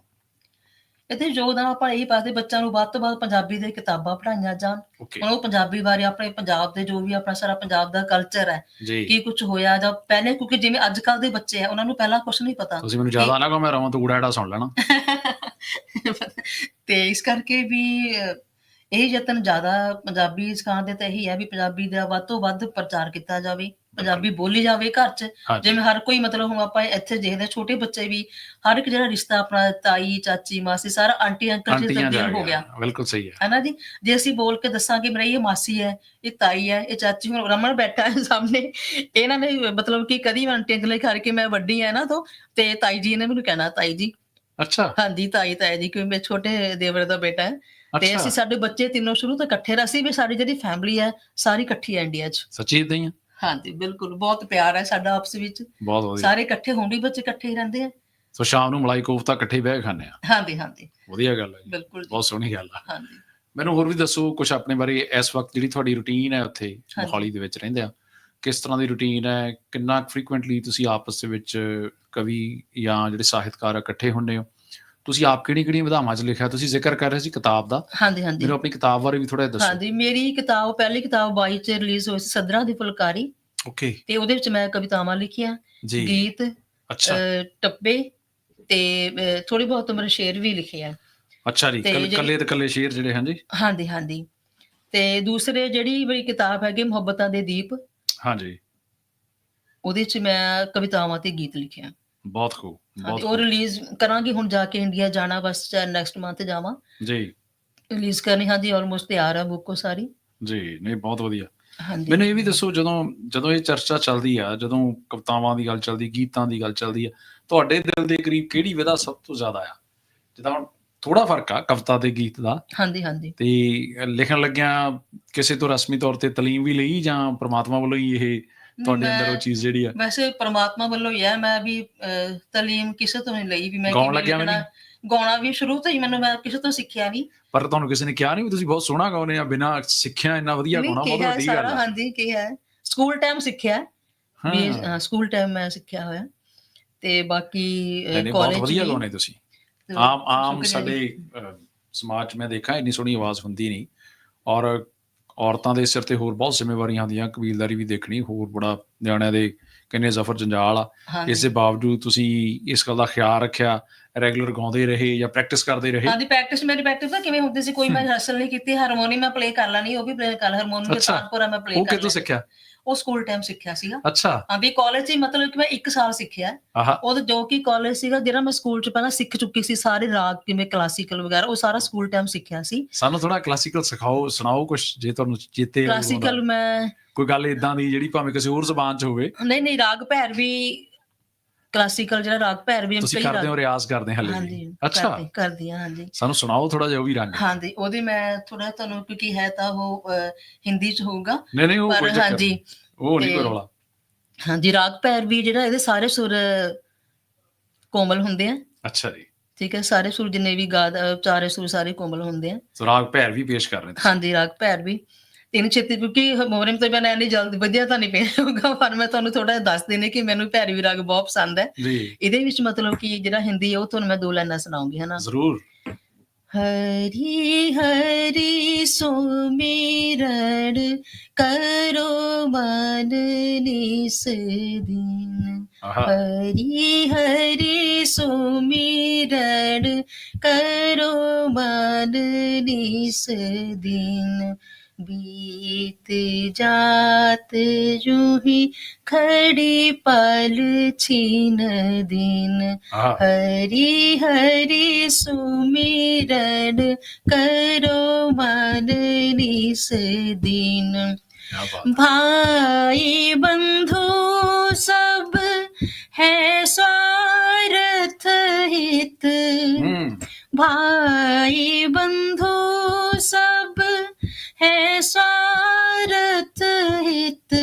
[SPEAKER 2] ਇਹਦੇ ਯੋਗਦਾਨ ਆਪਾਂ ਇਹ ਪਾਦੇ ਬੱਚਿਆਂ ਨੂੰ ਵੱਧ ਤੋਂ ਵੱਧ ਪੰਜਾਬੀ ਦੇ ਕਿਤਾਬਾਂ ਪੜ੍ਹਾਈਆਂ ਜਾਣ। ਹੁਣ ਉਹ ਪੰਜਾਬੀ ਬਾਰੇ ਆਪਣੇ ਪੰਜਾਬ ਦੇ ਜੋ ਵੀ ਆਪਣਾ ਸਾਰਾ ਪੰਜਾਬ ਦਾ ਕਲਚਰ ਹੈ
[SPEAKER 1] ਜੀ।
[SPEAKER 2] ਕੀ ਕੁਝ ਹੋਇਆ ਜਾਂ ਪਹਿਲੇ ਕਿਉਂਕਿ ਜਿਵੇਂ ਅੱਜ ਕੱਲ ਦੇ ਬੱਚੇ ਆ ਉਹਨਾਂ ਨੂੰ ਪਹਿਲਾਂ ਕੁਝ ਨਹੀਂ ਪਤਾ।
[SPEAKER 1] ਤੁਸੀਂ ਮੈਨੂੰ ਜ਼ਿਆਦਾ ਨਾ ਕਹੋ ਮੈਂ ਰਵਾਂ ਤੂੰ ਊੜਾ ਸੁਣ ਲੈਣਾ।
[SPEAKER 2] ਤੇ ਇਸ ਕਰਕੇ ਵੀ ਅਹ, ਇਹ ਯਤਨ ਜ਼ਿਆਦਾ ਪੰਜਾਬੀ ਸਿਖਾਉਣ ਦੇ ਤਾਂ ਇਹੀ ਹੈ ਵੀ ਪੰਜਾਬੀ ਦਾ ਵੱਧ ਤੋਂ ਵੱਧ ਪ੍ਰਚਾਰ ਕੀਤਾ ਜਾਵੇ। ਪੰਜਾਬੀ ਬੋਲੀ ਜਾਵੇ ਘਰ 'ਚ ਜਿਵੇਂ ਹਰ ਕੋਈ ਮਤਲਬ ਹੁਣ ਆਪਾਂ ਇੱਥੇ ਦੇਖਦੇ ਛੋਟੇ ਬੱਚੇ ਵੀ ਹਰ ਇੱਕ ਜਿਹੜਾ ਰਿਸ਼ਤਾ ਆਪਣਾ ਤਾਈ ਚਾਚੀ ਮਾਸੀ ਸਾਰਾ ਆਂਟੀ ਅੰਕਲ
[SPEAKER 1] ਜਾ
[SPEAKER 2] ਤਬਦੀਲ ਹੋ ਗਿਆ।
[SPEAKER 1] ਬਿਲਕੁਲ ਸਹੀ ਹੈ।
[SPEAKER 2] ਹੈਨਾ ਜੀ? ਜੇ ਅਸੀਂ ਬੋਲ ਕੇ ਦੱਸਾਂਗੇ ਮੇਰੀ ਇਹ ਮਾਸੀ ਹੈ ਇਹ ਤਾਈ ਹੈ ਇਹ ਚਾਚੀ ਹੁਣ ਰਮਨ ਬੈਠਾ ਹੈ ਸਾਹਮਣੇ ਇਹਨਾਂ ਨੇ ਮਤਲਬ ਕਿ ਕਦੀ ਆਂਟੀ ਅੰਕਲ ਕਰਕੇ ਮੈਂ ਵੱਡੀ ਹੈ ਨਾ ਤੋਂ ਤੇ ਤਾਈ ਜੀ ਨੇ ਮੈਨੂੰ ਕਹਿਣਾ ਤਾਈ ਜੀ।
[SPEAKER 1] ਅੱਛਾ।
[SPEAKER 2] ਹਾਂਜੀ ਤਾਈ ਤਾਈ ਜੀ ਕਿਉਂਕਿ ਮੈਂ ਛੋਟੇ ਦੇਵਰ ਦਾ ਬੇਟਾ ਹੈ। ਤੇ ਅਸੀਂ ਸਾਡੇ ਬੱਚੇ ਤਿੰਨੋਂ ਸ਼ੁਰੂ ਤੋਂ ਇਕੱਠੇ ਰਹੇ ਸੀ ਵੀ ਸਾਡੀ ਜਿਹੜੀ ਫੈਮਿਲੀ ਹੈ ਸਾਰੀ ਇਕੱਠੀ ਹੈ ਇੰਡੀਆ 'ਚ।
[SPEAKER 1] ਸੱਚੀ ਇਦਾਂ ਹੀ?
[SPEAKER 2] ਹਾਂਜੀ ਬਿਲਕੁਲ ਬਹੁਤ ਪਿਆਰ ਹੈ ਸਾਡਾ ਆਪਸ ਵਿੱਚ।
[SPEAKER 1] ਬਹੁਤ ਵਧੀਆ।
[SPEAKER 2] ਸਾਰੇ ਇਕੱਠੇ ਵੀ ਬੱਚੇ ਇਕੱਠੇ ਹੀ ਰਹਿੰਦੇ ਆ।
[SPEAKER 1] ਸੋ ਸ਼ਾਮ ਨੂੰ ਮਲਾਈ ਕੋਫਤਾ ਇਕੱਠੇ ਬਹਿ ਖਾਂਦੇ ਆ।
[SPEAKER 2] ਹਾਂਜੀ ਹਾਂਜੀ।
[SPEAKER 1] ਵਧੀਆ ਗੱਲ ਹੈ ਜੀ।
[SPEAKER 2] ਬਿਲਕੁਲ
[SPEAKER 1] ਬਹੁਤ ਸੋਹਣੀ ਗੱਲ ਆ।
[SPEAKER 2] ਹਾਂਜੀ।
[SPEAKER 1] ਮੈਨੂੰ ਹੋਰ ਵੀ ਦੱਸੋ ਕੁਝ ਆਪਣੇ ਬਾਰੇ ਇਸ ਵਕਤ ਜਿਹੜੀ ਤੁਹਾਡੀ ਰੁਟੀਨ ਹੈ ਉੱਥੇ। ਮੋਹਾਲੀ ਦੇ ਵਿੱਚ ਰਹਿੰਦੇ ਆ ਕਿਸ ਤਰ੍ਹਾਂ ਦੀ ਰੁਟੀਨ ਹੈ ਕਿੰਨਾ ਫ੍ਰੀਕੁਐਂਟਲੀ ਤੁਸੀਂ ਆਪਸ ਦੇ ਵਿੱਚ ਕਵੀ ਜਾਂ ਜਿਹੜੇ ਸਾਹਿਤਕਾਰ ਇਕੱਠੇ ਹੁੰਦੇ ਹੋ? ਤੁਸੀਂ ਆਪ ਕਿਹੜੀ ਕਿਹੜੀਆਂ ਵਿਧਾਵਾਂ 'ਚ ਲਿਖਿਆ? ਤੁਸੀਂ ਜ਼ਿਕਰ ਕਰ ਰਹੇ ਸੀ ਕਿਤਾਬ ਦਾ।
[SPEAKER 2] ਹਾਂਜੀ ਹਾਂਜੀ।
[SPEAKER 1] ਮੈਨੂੰ ਆਪਣੀ ਕਿਤਾਬ ਬਾਰੇ ਵੀ ਥੋੜਾ ਦੱਸੋ।
[SPEAKER 2] ਹਾਂਜੀ ਮੇਰੀ ਕਿਤਾਬ ਪਹਿਲੀ ਕਿਤਾਬ 22 ਚ ਰਿਲੀਜ਼ ਹੋਈ ਸੀ ਸਦਰਾਂ ਦੀ ਫੁਲਕਾਰੀ।
[SPEAKER 1] ਓਕੇ।
[SPEAKER 2] ਤੇ ਉਹਦੇ ਵਿੱਚ ਮੈਂ ਕਵਿਤਾਵਾਂ ਲਿਖੀਆਂ ਗੀਤ
[SPEAKER 1] ਅੱਛਾ।
[SPEAKER 2] ਟੱਪੇ ਤੇ ਥੋੜੀ ਬਹੁਤ ਮੇਰੇ ਸ਼ੇਰ ਵੀ ਲਿਖੇ ਆ।
[SPEAKER 1] ਅੱਛਾ ਜੀ ਕੱਲੇ ਤੇ ਕੱਲੇ ਸ਼ੇਰ ਜਿਹੜੇ ਹਾਂਜੀ?
[SPEAKER 2] ਹਾਂਜੀ ਹਾਂਜੀ। ਤੇ ਦੂਸਰੇ ਜਿਹੜੀ ਮੇਰੀ ਕਿਤਾਬ ਹੈਗੀ ਮੁਹੱਬਤਾਂ ਦੇ ਦੀਪ।
[SPEAKER 1] ਹਾਂਜੀ।
[SPEAKER 2] ਉਹਦੇ ਚ ਮੈਂ ਕਵਿਤਾਵਾਂ ਤੇ ਗੀਤ ਲਿਖਿਆ
[SPEAKER 1] ਬਹੁਤ ਖੂਬ। ਬਹੁਤ
[SPEAKER 2] ਉਹ। ਰਿਲੀਜ਼ ਕਰਾਂਗੀ ਹੁਣ ਜਾ ਕੇ ਇੰਡੀਆ ਜਾਣਾ ਬਸ ਨੈਕਸਟ ਮੰਥ ਜਾਵਾਂ।
[SPEAKER 1] ਜੀ।
[SPEAKER 2] ਰਿਲੀਜ਼ ਕਰਨੀ ਹਾਂਜੀ ਆਲਮੋਸਟ ਤਿਆਰ ਆ ਬੁੱਕ ਉਹ ਸਾਰੀ।
[SPEAKER 1] ਜੀ ਨਹੀਂ ਬਹੁਤ ਵਧੀਆ।
[SPEAKER 2] ਹਾਂਜੀ।
[SPEAKER 1] ਮੈਨੂੰ ਇਹ ਵੀ ਦੱਸੋ ਜਦੋਂ ਜਦੋਂ ਇਹ ਚਰਚਾ ਚੱਲਦੀ ਆ ਜਦੋਂ ਕਵਿਤਾਵਾਂ ਦੀ ਗੱਲ ਚੱਲਦੀ ਗੀਤਾਂ ਦੀ ਗੱਲ ਚੱਲਦੀ ਆ ਤੁਹਾਡੇ ਦਿਲ ਦੇ ਕਰੀਬ ਕਿਹੜੀ ਵਿਧਾ ਸਭ ਤੋਂ ਜ਼ਿਆਦਾ ਆ? ਜਿੱਦਾਂ ਹੁਣ ਥੋੜਾ ਫ਼ਰਕ ਆ ਕਵਿਤਾ ਤੇ ਗੀਤ ਦਾ।
[SPEAKER 2] ਹਾਂਜੀ ਹਾਂਜੀ।
[SPEAKER 1] ਤੇ ਲਿਖਣ ਲੱਗਿਆ ਕਿਸੇ ਤੋਂ ਰਸਮੀ ਤੌਰ ਤੇ ਤਾਲੀਮ ਵੀ ਲਈ ਜਾਂ ਪ੍ਰਮਾਤਮਾ ਵੱਲੋਂ ਹੀ ਇਹ ਤੁਹਾਡੇ ਅੰਦਰ ਉਹ ਚੀਜ਼ ਜਿਹੜੀ ਆ।
[SPEAKER 2] ਵੈਸੇ ਪ੍ਰਮਾਤਮਾ ਵੱਲੋਂ ਹੀ ਹੈ ਮੈਂ ਵੀ ਤਾਲੀਮ ਕਿਸੇ ਤੋਂ ਨਹੀਂ ਲਈ ਵੀ ਮੈਂ
[SPEAKER 1] ਗਾਉਣ ਲੱਗਿਆ ਵੀ
[SPEAKER 2] ਲਿਖਣਾ। ਗਾਉਣਾ ਵੀ ਸ਼ੁਰੂ ਤੋਂ ਹੀ ਮੈਨੂੰ ਮੈਂ ਕਿਸੇ ਤੋਂ ਸਿੱਖਿਆ ਨਹੀਂ।
[SPEAKER 1] ਪਰ ਤੁਹਾਨੂੰ ਕਿਸੇ ਨੇ ਕਿਹਾ ਨਹੀਂ ਵੀ ਤੁਸੀਂ ਬਹੁਤ ਸੋਹਣਾ ਗਾਉਂਦੇ ਆ ਬਿਨਾਂ ਸਿੱਖਿਆ ਇੰਨਾ ਵਧੀਆ ਗਾਉਣਾ ਬਹੁਤ ਵੱਡੀ ਗੱਲ ਆ।
[SPEAKER 2] ਹਾਂਜੀ ਕਿਹਾ। ਹੈ ਸਕੂਲ ਟਾਈਮ ਸਿੱਖਿਆ।
[SPEAKER 1] ਹਾਂ।
[SPEAKER 2] ਹਾਂ, ਸਕੂਲ ਟਾਈਮ ਮੈਂ ਸਿੱਖਿਆ ਹੋਇਆ। ਤੇ ਬਾਕੀ
[SPEAKER 1] ਨਹੀਂ, ਬਹੁਤ
[SPEAKER 2] ਕਾਲਜ
[SPEAKER 1] ਵਧੀਆ ਗਾਉਂਦੇ ਤੁਸੀਂ। ਆਮ ਆਮ ਸਾਡੇ ਸਮਾਜ ਮੈਂ ਦੇਖਾਂ ਇੰਨੀ ਸੋਹਣੀ ਆਵਾਜ਼ ਹੁੰਦੀ ਨਹੀਂ। ਔਰ ਔਰਤਾਂ ਦੇ ਸਿਰ ਤੇ ਹੋਰ ਬਹੁਤ ਜ਼ਿੰਮੇਵਾਰੀਆਂ ਹੁੰਦੀਆਂ ਕਬੀਲਦਾਰੀ ਵੀ ਦੇਖਣੀ ਹੋਰ ਬੜਾ ਨਿਆਣਿਆਂ ਦੇ ਕਿੰਨੇ ਜ਼ਫਰ ਜੰਜਾਲ ਆ। ਇਸ ਦੇ ਬਾਵਜੂਦ ਤੁਸੀਂ ਇਸ ਗੱਲ ਦਾ ਖਿਆਲ ਰੱਖਿਆ ਰੈਗੂਲਰ ਗਾਉਂਦੇ ਰਹੇ ਜਾਂ ਪ੍ਰੈਕਟਿਸ ਕਰਦੇ ਰਹੇ।
[SPEAKER 2] ਹਾਂਜੀ ਪ੍ਰੈਕਟਿਸ ਮੇਰੀ ਪ੍ਰੈਕਟਿਸ ਤਾਂ ਕਿਵੇਂ ਹੁੰਦੀ ਸੀ? ਕੋਈ ਮੈਂ ਹਾਸਲ ਨਹੀਂ ਕੀਤੀ ਹਾਰਮੋਨੀ ਮੈਂ ਪਲੇ ਕਰ ਲੈਣੀ ਉਹ ਵੀ ਪਲੇ ਕਰ ਹਾਰਮੋਨੀ ਦੇ
[SPEAKER 1] ਅੱਛਾ।
[SPEAKER 2] ਤਾਨਪੁਰਾ ਮੈਂ ਪਲੇ
[SPEAKER 1] ਉਹ
[SPEAKER 2] ਕਰ
[SPEAKER 1] ਕਿੱਥੋਂ
[SPEAKER 2] ਲੈਣੀ
[SPEAKER 1] ਸਿੱਖਿਆ?
[SPEAKER 2] ਉਹ ਸਕੂਲ ਟਾਈਮ ਸਿੱਖਿਆ ਸੀਗਾ।
[SPEAKER 1] ਅੱਛਾ।
[SPEAKER 2] ਹਾਂ ਵੀ ਕਾਲਜ ਹੀ ਮਤਲਬ ਕਿ ਮੈਂ 1 ਸਾਲ ਸਿੱਖਿਆ। ਉਹ ਜੋ ਕਿ ਕਾਲਜ ਸੀਗਾ ਜਿਹੜਾ ਮੈਂ ਸਕੂਲ ਚ ਪਹਿਲਾਂ ਸਿੱਖ ਚੁੱਕੀ ਸੀ ਸਾਰੇ ਰਾਗ ਕਿਵੇਂ ਕਲਾਸੀਕਲ ਵਗੈਰਾ ਉਹ ਸਾਰਾ ਸਕੂਲ ਟਾਈਮ ਸਿੱਖਿਆ ਸੀ।
[SPEAKER 1] ਸਾਨੂੰ ਥੋੜਾ ਕਲਾਸੀਕਲ ਸਿਖਾਓ ਸੁਣਾਓ ਕੁਝ ਜੇ ਤੁਹਾਨੂੰ ਚੇਤੇ
[SPEAKER 2] ਕਲਾਸੀਕਲ। ਮੈਂ
[SPEAKER 1] ਕੋਈ ਗੱਲ ਇਦਾਂ ਦੀ ਜਿਹੜੀ ਭਾਵੇਂ ਕਿਸੇ ਹੋਰ ਜ਼ਬਾਨ 'ਚ ਹੋਵੇ।
[SPEAKER 2] ਨਹੀਂ ਨਹੀਂ ਰਾਗ ਭੈਰ ਵੀ ਕਲਾਸੀਕਲ ਜਿਹੜਾ ਰਾਗ ਭੈਰ ਵੀ
[SPEAKER 1] ਤੁਸੀਂ ਕਰਦੇ
[SPEAKER 2] ਰਾਗ-
[SPEAKER 1] ਹੋ ਰਿਆਜ਼ ਕਰਦੇ ਹਲੇ
[SPEAKER 2] ਹਾਂਜੀ
[SPEAKER 1] ਵੀ ਅੱਛਾ।
[SPEAKER 2] ਕਰਦੀ- ਹਾਂ ਹਾਂਜੀ।
[SPEAKER 1] ਸਾਨੂੰ ਸੁਣਾਓ ਥੋੜਾ ਜਿਹਾ ਉਹ ਵੀ ਰੰਗ।
[SPEAKER 2] ਹਾਂਜੀ ਉਹਦੀ ਮੈਂ ਥੋੜਾ ਤੁਹਾਨੂੰ ਕਿਉਂਕਿ ਹੈ ਤਾਂ ਉਹ ਹਿੰਦੀ ਚ ਹੋਊਗਾ।
[SPEAKER 1] ਨਹੀਂ ਨਹੀਂ ਉਹ ਕੋਈ
[SPEAKER 2] ਹਾਂਜੀ।
[SPEAKER 1] ਉਹ ਨਹੀਂ ਕੋਈ ਰੌਲਾ।
[SPEAKER 2] ਹਾਂਜੀ ਰਾਗ ਭੈਰ ਵੀ ਜਿਹੜਾ ਇਹਦੇ ਸਾਰੇ ਸੁਰ ਕੋਮਲ ਹੁੰਦੇ ਆ।
[SPEAKER 1] ਅੱਛਾ ਜੀ।
[SPEAKER 2] ਠੀਕ ਹੈ ਸਾਰੇ ਸੁਰ ਜਿੰਨੇ ਵੀ ਗਾ ਚਾਰੇ ਸੁਰ ਸਾਰੇ ਕੋਮਲ ਹੁੰਦੇ ਆ।
[SPEAKER 1] ਸੁਰਾਗ ਭੈਰ ਵੀ ਪੇਸ਼ ਕਰ ਰਹੇ ਤੁਸੀਂ।
[SPEAKER 2] ਹਾਂਜੀ ਰਾਗ ਭੈਰ ਵੀ। ਤਿੰਨ ਛੇਤੀ ਕਿਉਂਕਿ ਮੋਰਮ ਤੋਂ ਬਿਨਾਂ ਇੰਨੀ ਜਲਦੀ ਵਧੀਆ ਤਾਂ ਨਹੀਂ ਪਿਆ ਹੋਊਗਾ ਪਰ ਮੈਂ ਤੁਹਾਨੂੰ ਥੋੜਾ ਦੱਸ ਦੇਣੇ ਕਿ ਮੈਨੂੰ ਭੈਰਵੀ ਰਾਗ ਬਹੁਤ ਪਸੰਦ ਹੈ। ਇਹਦੇ ਵਿੱਚ ਮਤਲਬ ਕਿ ਜਿਹੜਾ ਹਿੰਦੀ ਹੈ ਉਹ ਤੁਹਾਨੂੰ ਮੈਂ ਦੋ ਲਾਈਨਾਂ ਸੁਣਾਉਂਗੀ ਹਨਾ?
[SPEAKER 1] ਜ਼ਰੂਰ।
[SPEAKER 2] ਹਰੀ ਹਰੀ ਸੁਮਿਰਣ ਕਰੋ ਮਨ ਨਿਸ ਦਿਨ।
[SPEAKER 1] ਆਹਾ।
[SPEAKER 2] ਹਰੀ ਹਰੀ ਸੁਮਿਰਣ ਕਰੋ ਮਨ ਨਿਸ ਦਿਨ। बीत जात जूही खड़ी पल छीन दिन हरी हरी सुमिरन करो मन निस दिन भाई बंधु सब है स्वार्थ हित भाई बंधु है स्वार्थ हित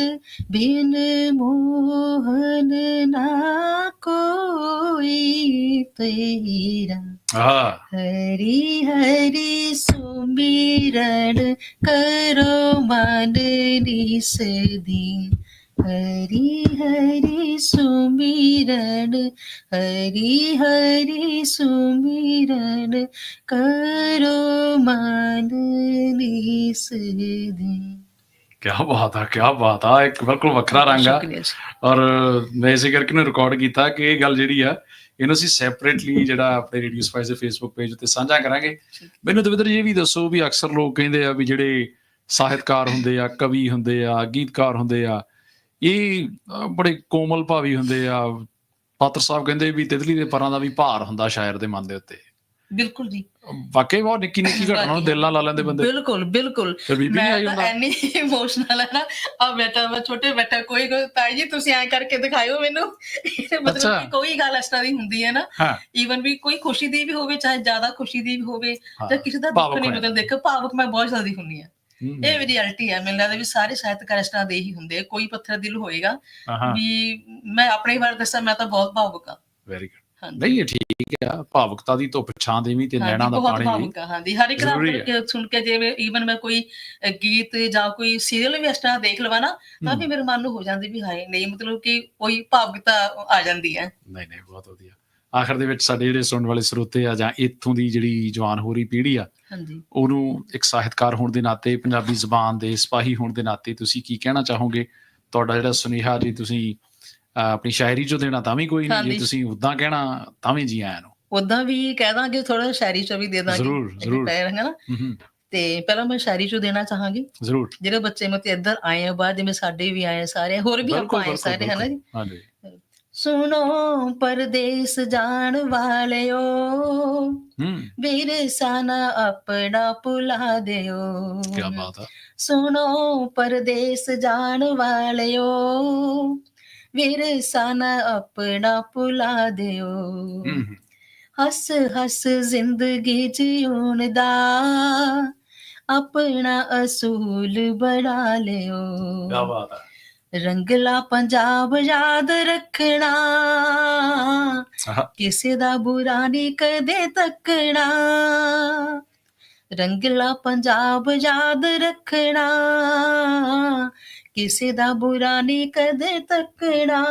[SPEAKER 2] बिन मोहन ना कोई तेरा
[SPEAKER 1] ਆਹਾ
[SPEAKER 2] हरि हरि सुमिरन करो मन निस दिन ഹരി ഹരി സുമിരണ് ഹരി ഹരി സുമിരണ് കരോ മാനീസ്
[SPEAKER 1] ਕਿਆ ਬਾਤ ਆ ਕਿਆ ਬਾਤ ਆ ਇੱਕ ਬਿਲਕੁਲ ਵੱਖਰਾ ਰੰਗ ਆ ਔਰ ਮੈਂ ਇਸੇ ਕਰਕੇ ਨੇ ਰਿਕਾਰਡ ਕੀਤਾ ਕਿ ਇਹ ਗੱਲ ਜਿਹੜੀ ਆ ਇਹਨੂੰ ਅਸੀਂ ਸੈਪਰੇਟਲੀ ਜਿਹੜਾ ਆਪਣੇ ਰੇਡੀਓ ਸਪਾਈਸ ਦੇ ਫੇਸਬੁੱਕ ਪੇਜ ਉੱਤੇ ਸਾਂਝਾ ਕਰਾਂਗੇ ਮੈਨੂੰ ਦਵਿੰਦਰ ਜੀ ਇਹ ਵੀ ਦੱਸੋ ਵੀ ਅਕਸਰ ਲੋਕ ਕਹਿੰਦੇ ਆ ਵੀ ਜਿਹੜੇ ਸਾਹਿਤਕਾਰ ਹੁੰਦੇ ਆ ਕਵੀ ਹੁੰਦੇ ਆ ਗੀਤਕਾਰ ਹੁੰਦੇ ਆ ਇਹ ਬੜੇ ਕੋਮਲ ਭਾਵੀ ਹੁੰਦੇ ਆ। ਪਾਤਰ ਸਾਹਿਬ ਕਹਿੰਦੇ ਵੀ ਤਿਤਲੀ ਦੇ ਪਰਾਂ ਦਾ ਵੀ ਭਾਰ ਹੁੰਦਾ ਸ਼ਾਇਰ ਦੇ ਮਨ ਦੇ ਉੱਤੇ।
[SPEAKER 2] ਬਿਲਕੁਲ ਜੀ।
[SPEAKER 1] ਵਾਕਈ ਬਹੁਤ ਨਿੱਕੀ ਨਿੱਕੀ ਘਟਨਾ ਨੂੰ ਦਿਲ ਨਾਲ ਲਾ ਲੈਂਦੇ ਬੰਦੇ।
[SPEAKER 2] ਬਿਲਕੁਲ ਬਿਲਕੁਲ। ਮੈਂ ਤਾਂ ਐਨੀ ਇਮੋਸ਼ਨਲ ਹੈ ਨਾ। ਆ ਬੇਟਾ ਮੈਂ ਛੋਟੇ ਬੇਟਾ ਕੋਈ ਕੋਈ ਤਾਈ ਜੀ ਤੁਸੀਂ ਐਂ ਕਰਕੇ ਦਿਖਾਇਓ ਮੈਨੂੰ। ਮਤਲਬ। ਕਿ ਕੋਈ ਗੱਲ ਇਸ ਤਰ੍ਹਾਂ ਦੀ ਹੁੰਦੀ ਹੈ ਨਾ। ਈਵਨ ਵੀ ਕੋਈ ਖੁਸ਼ੀ ਦੀ ਵੀ ਹੋਵੇ ਚਾਹੇ ਜ਼ਿਆਦਾ ਖੁਸ਼ੀ ਦੀ ਵੀ ਹੋਵੇ। ਜਾਂ ਕਿਸੇ ਦਾ ਦੁੱਖ ਨਹੀਂ। ਮਤਲਬ ਦੇਖੋ ਭਾਵੁਕ ਮੈਂ ਬਹੁਤ ਜਲਦੀ ਹੁੰਨੀ ਆ ਇਹ ਵੀ ਰਿਐਲਿਟੀ ਹੈ ਮੈਨੂੰ ਲੱਗਦਾ ਵੀ ਸਾਰੇ ਸਾਹਿਤਕਾਰ ਇਸ ਤਰ੍ਹਾਂ ਦੇ ਹੀ ਹੁੰਦੇ ਕੋਈ ਪੱਥਰ ਦਿਲ ਹੋਏਗਾ
[SPEAKER 1] ਹਾਂ
[SPEAKER 2] ਵੀ ਮੈਂ ਆਪਣੇ ਬਾਰੇ ਦੱਸਾਂ ਮੈਂ ਤਾਂ ਬਹੁਤ ਭਾਵੁਕ ਆ।
[SPEAKER 1] ਵੈਰੀ ਗੁੱਡ ਨਹੀਂ ਇਹ ਠੀਕ ਆ ਭਾਵੁਕਤਾ ਦੀ ਧੁੱਪ ਛਾਂ ਦੇਵੀਂ ਤੇ ਨੈਣਾ ਦਾ ਪਾਣੀ ਵੀ।
[SPEAKER 2] ਹਾਂਜੀ। ਹਰ ਇੱਕ ਦਾ ਸੁਣ ਕੇ ਜਿਵੇਂ ਈਵਨ ਮੈਂ ਕੋਈ ਗੀਤ ਜਾਂ ਕੋਈ ਸੀਰੀਅਲ ਵੀ ਇਸ ਤਰ੍ਹਾਂ ਦੇਖ ਲਵਾਂ ਨਾ ਤਾਂ ਵੀ ਮੇਰੇ ਮਨ ਨੂੰ ਹੋ ਜਾਂਦੀ ਵੀ ਹਾਏ ਨਹੀਂ ਮਤਲਬ ਕਿ ਕੋਈ ਭਾਵੁਕਤਾ ਆ ਜਾਂਦੀ ਹੈ।
[SPEAKER 1] ਨਹੀਂ ਨਹੀਂ ਬਹੁਤ ਵਧੀਆ। ਆਖਰ ਦੇ ਵਿੱਚ ਸਾਡੇ ਜਿਹੜੇ ਸੁਣਨ ਵਾਲੇ ਸਰੋਤੇ ਆ ਜਾਂ ਇੱਥੋਂ ਦੀ ਜਿਹੜੀ ਜਵਾਨ ਹੋ ਰਹੀ ਪੀੜ੍ਹੀ ਆ
[SPEAKER 2] ਹਾਂਜੀ।
[SPEAKER 1] ਉਹਨੂੰ ਇੱਕ ਸਾਹਿਤਕਾਰ ਹੋਣ ਦੇ ਨਾਤੇ ਪੰਜਾਬੀ ਜ਼ੁਬਾਨ ਦੇ ਸਿਪਾਹੀ ਹੋਣ ਦੇ ਨਾਤੇ ਤੁਸੀਂ ਕੀ ਕਹਿਣਾ ਚਾਹੋਗੇ? ਤੁਹਾਡਾ ਜਿਹੜਾ ਸੁਨੇਹਾ ਜੀ ਤੁਸੀਂ ਆਪਣੀ ਸ਼ਾਇਰੀ ਚੋਂ ਦੇਣਾ ਤਾਂ ਵੀ ਕੋਈ ਨਹੀਂ ਜੇ। ਤੁਸੀਂ ਉਦਾਂ ਕਹਿਣਾ ਤਾਂ ਵੀ ਜੀ ਆਇਆਂ ਨੂੰ।
[SPEAKER 2] ਉਦਾਂ ਵੀ ਕਹਿ ਦਾਂਗੇ ਥੋੜਾ ਸ਼ਾਇਰੀ ਚ ਵੀ ਦੇ ਦਾਂਗੇ।
[SPEAKER 1] ਜ਼ਰੂਰ, ਜ਼ਰੂਰ।
[SPEAKER 2] ਹੈ ਨਾ ਤੇ ਪਹਿਲਾਂ ਮੈਂ ਸ਼ਾਇਰੀ ਚ ਦੇਣਾ ਚਾਹਾਂਗੀ।
[SPEAKER 1] ਜ਼ਰੂਰ।
[SPEAKER 2] ਜਿਹੜੇ ਬੱਚੇ ਮਤੇ ਇੱਧਰ ਆਏ ਆ ਬਾਅਦ ਜਿਵੇਂ ਸਾਡੇ ਵੀ ਆਏ ਸਾਰੇ ਹੋਰ ਵੀ ਆਪਾਂ ਆਏ ਸਾਰੇ ਹੈ ਨਾ ਜੀ?
[SPEAKER 1] ਹਾਂਜੀ।
[SPEAKER 2] ਸੁਣੋ ਪਰਦੇਸ ਜਾਣ ਵਾਲਿਓ।
[SPEAKER 1] ਹੂੰ।
[SPEAKER 2] ਵਿਰਸਾ ਨਾ ਆਪਣਾ ਭੁਲਾ ਦਿਓ।
[SPEAKER 1] ਕੀ ਬਾਤ ਆ।
[SPEAKER 2] ਸੁਣੋ ਪਰਦੇਸ ਜਾਣ ਵਾਲਿਓ। ਵਿਰਸਾ ਨਾ ਆਪਣਾ ਭੁਲਾ ਦਿਓ।
[SPEAKER 1] ਹੂੰ ਹੂੰ,
[SPEAKER 2] ਹੱਸ ਹੱਸ ਜ਼ਿੰਦਗੀ ਜਿਉਣ ਦਾ ਆਪਣਾ ਅਸੂਲ ਬਣਾ ਲਿਓ।
[SPEAKER 1] ਕੀ ਬਾਤ ਆ।
[SPEAKER 2] ਰੰਗਲਾ ਪੰਜਾਬ ਯਾਦ ਰੱਖਣਾ। ਕਿਸੇ ਦਾ ਬੁਰਾ ਨਹੀਂ ਕਦੇ ਤੱਕਣਾ। ਰੰਗਲਾ ਪੰਜਾਬ ਯਾਦ ਰੱਖਣਾ। ਕਿਸੇ ਦਾ ਬੁਰਾ ਨਹੀਂ ਕਦੇ ਤੱਕਣਾ।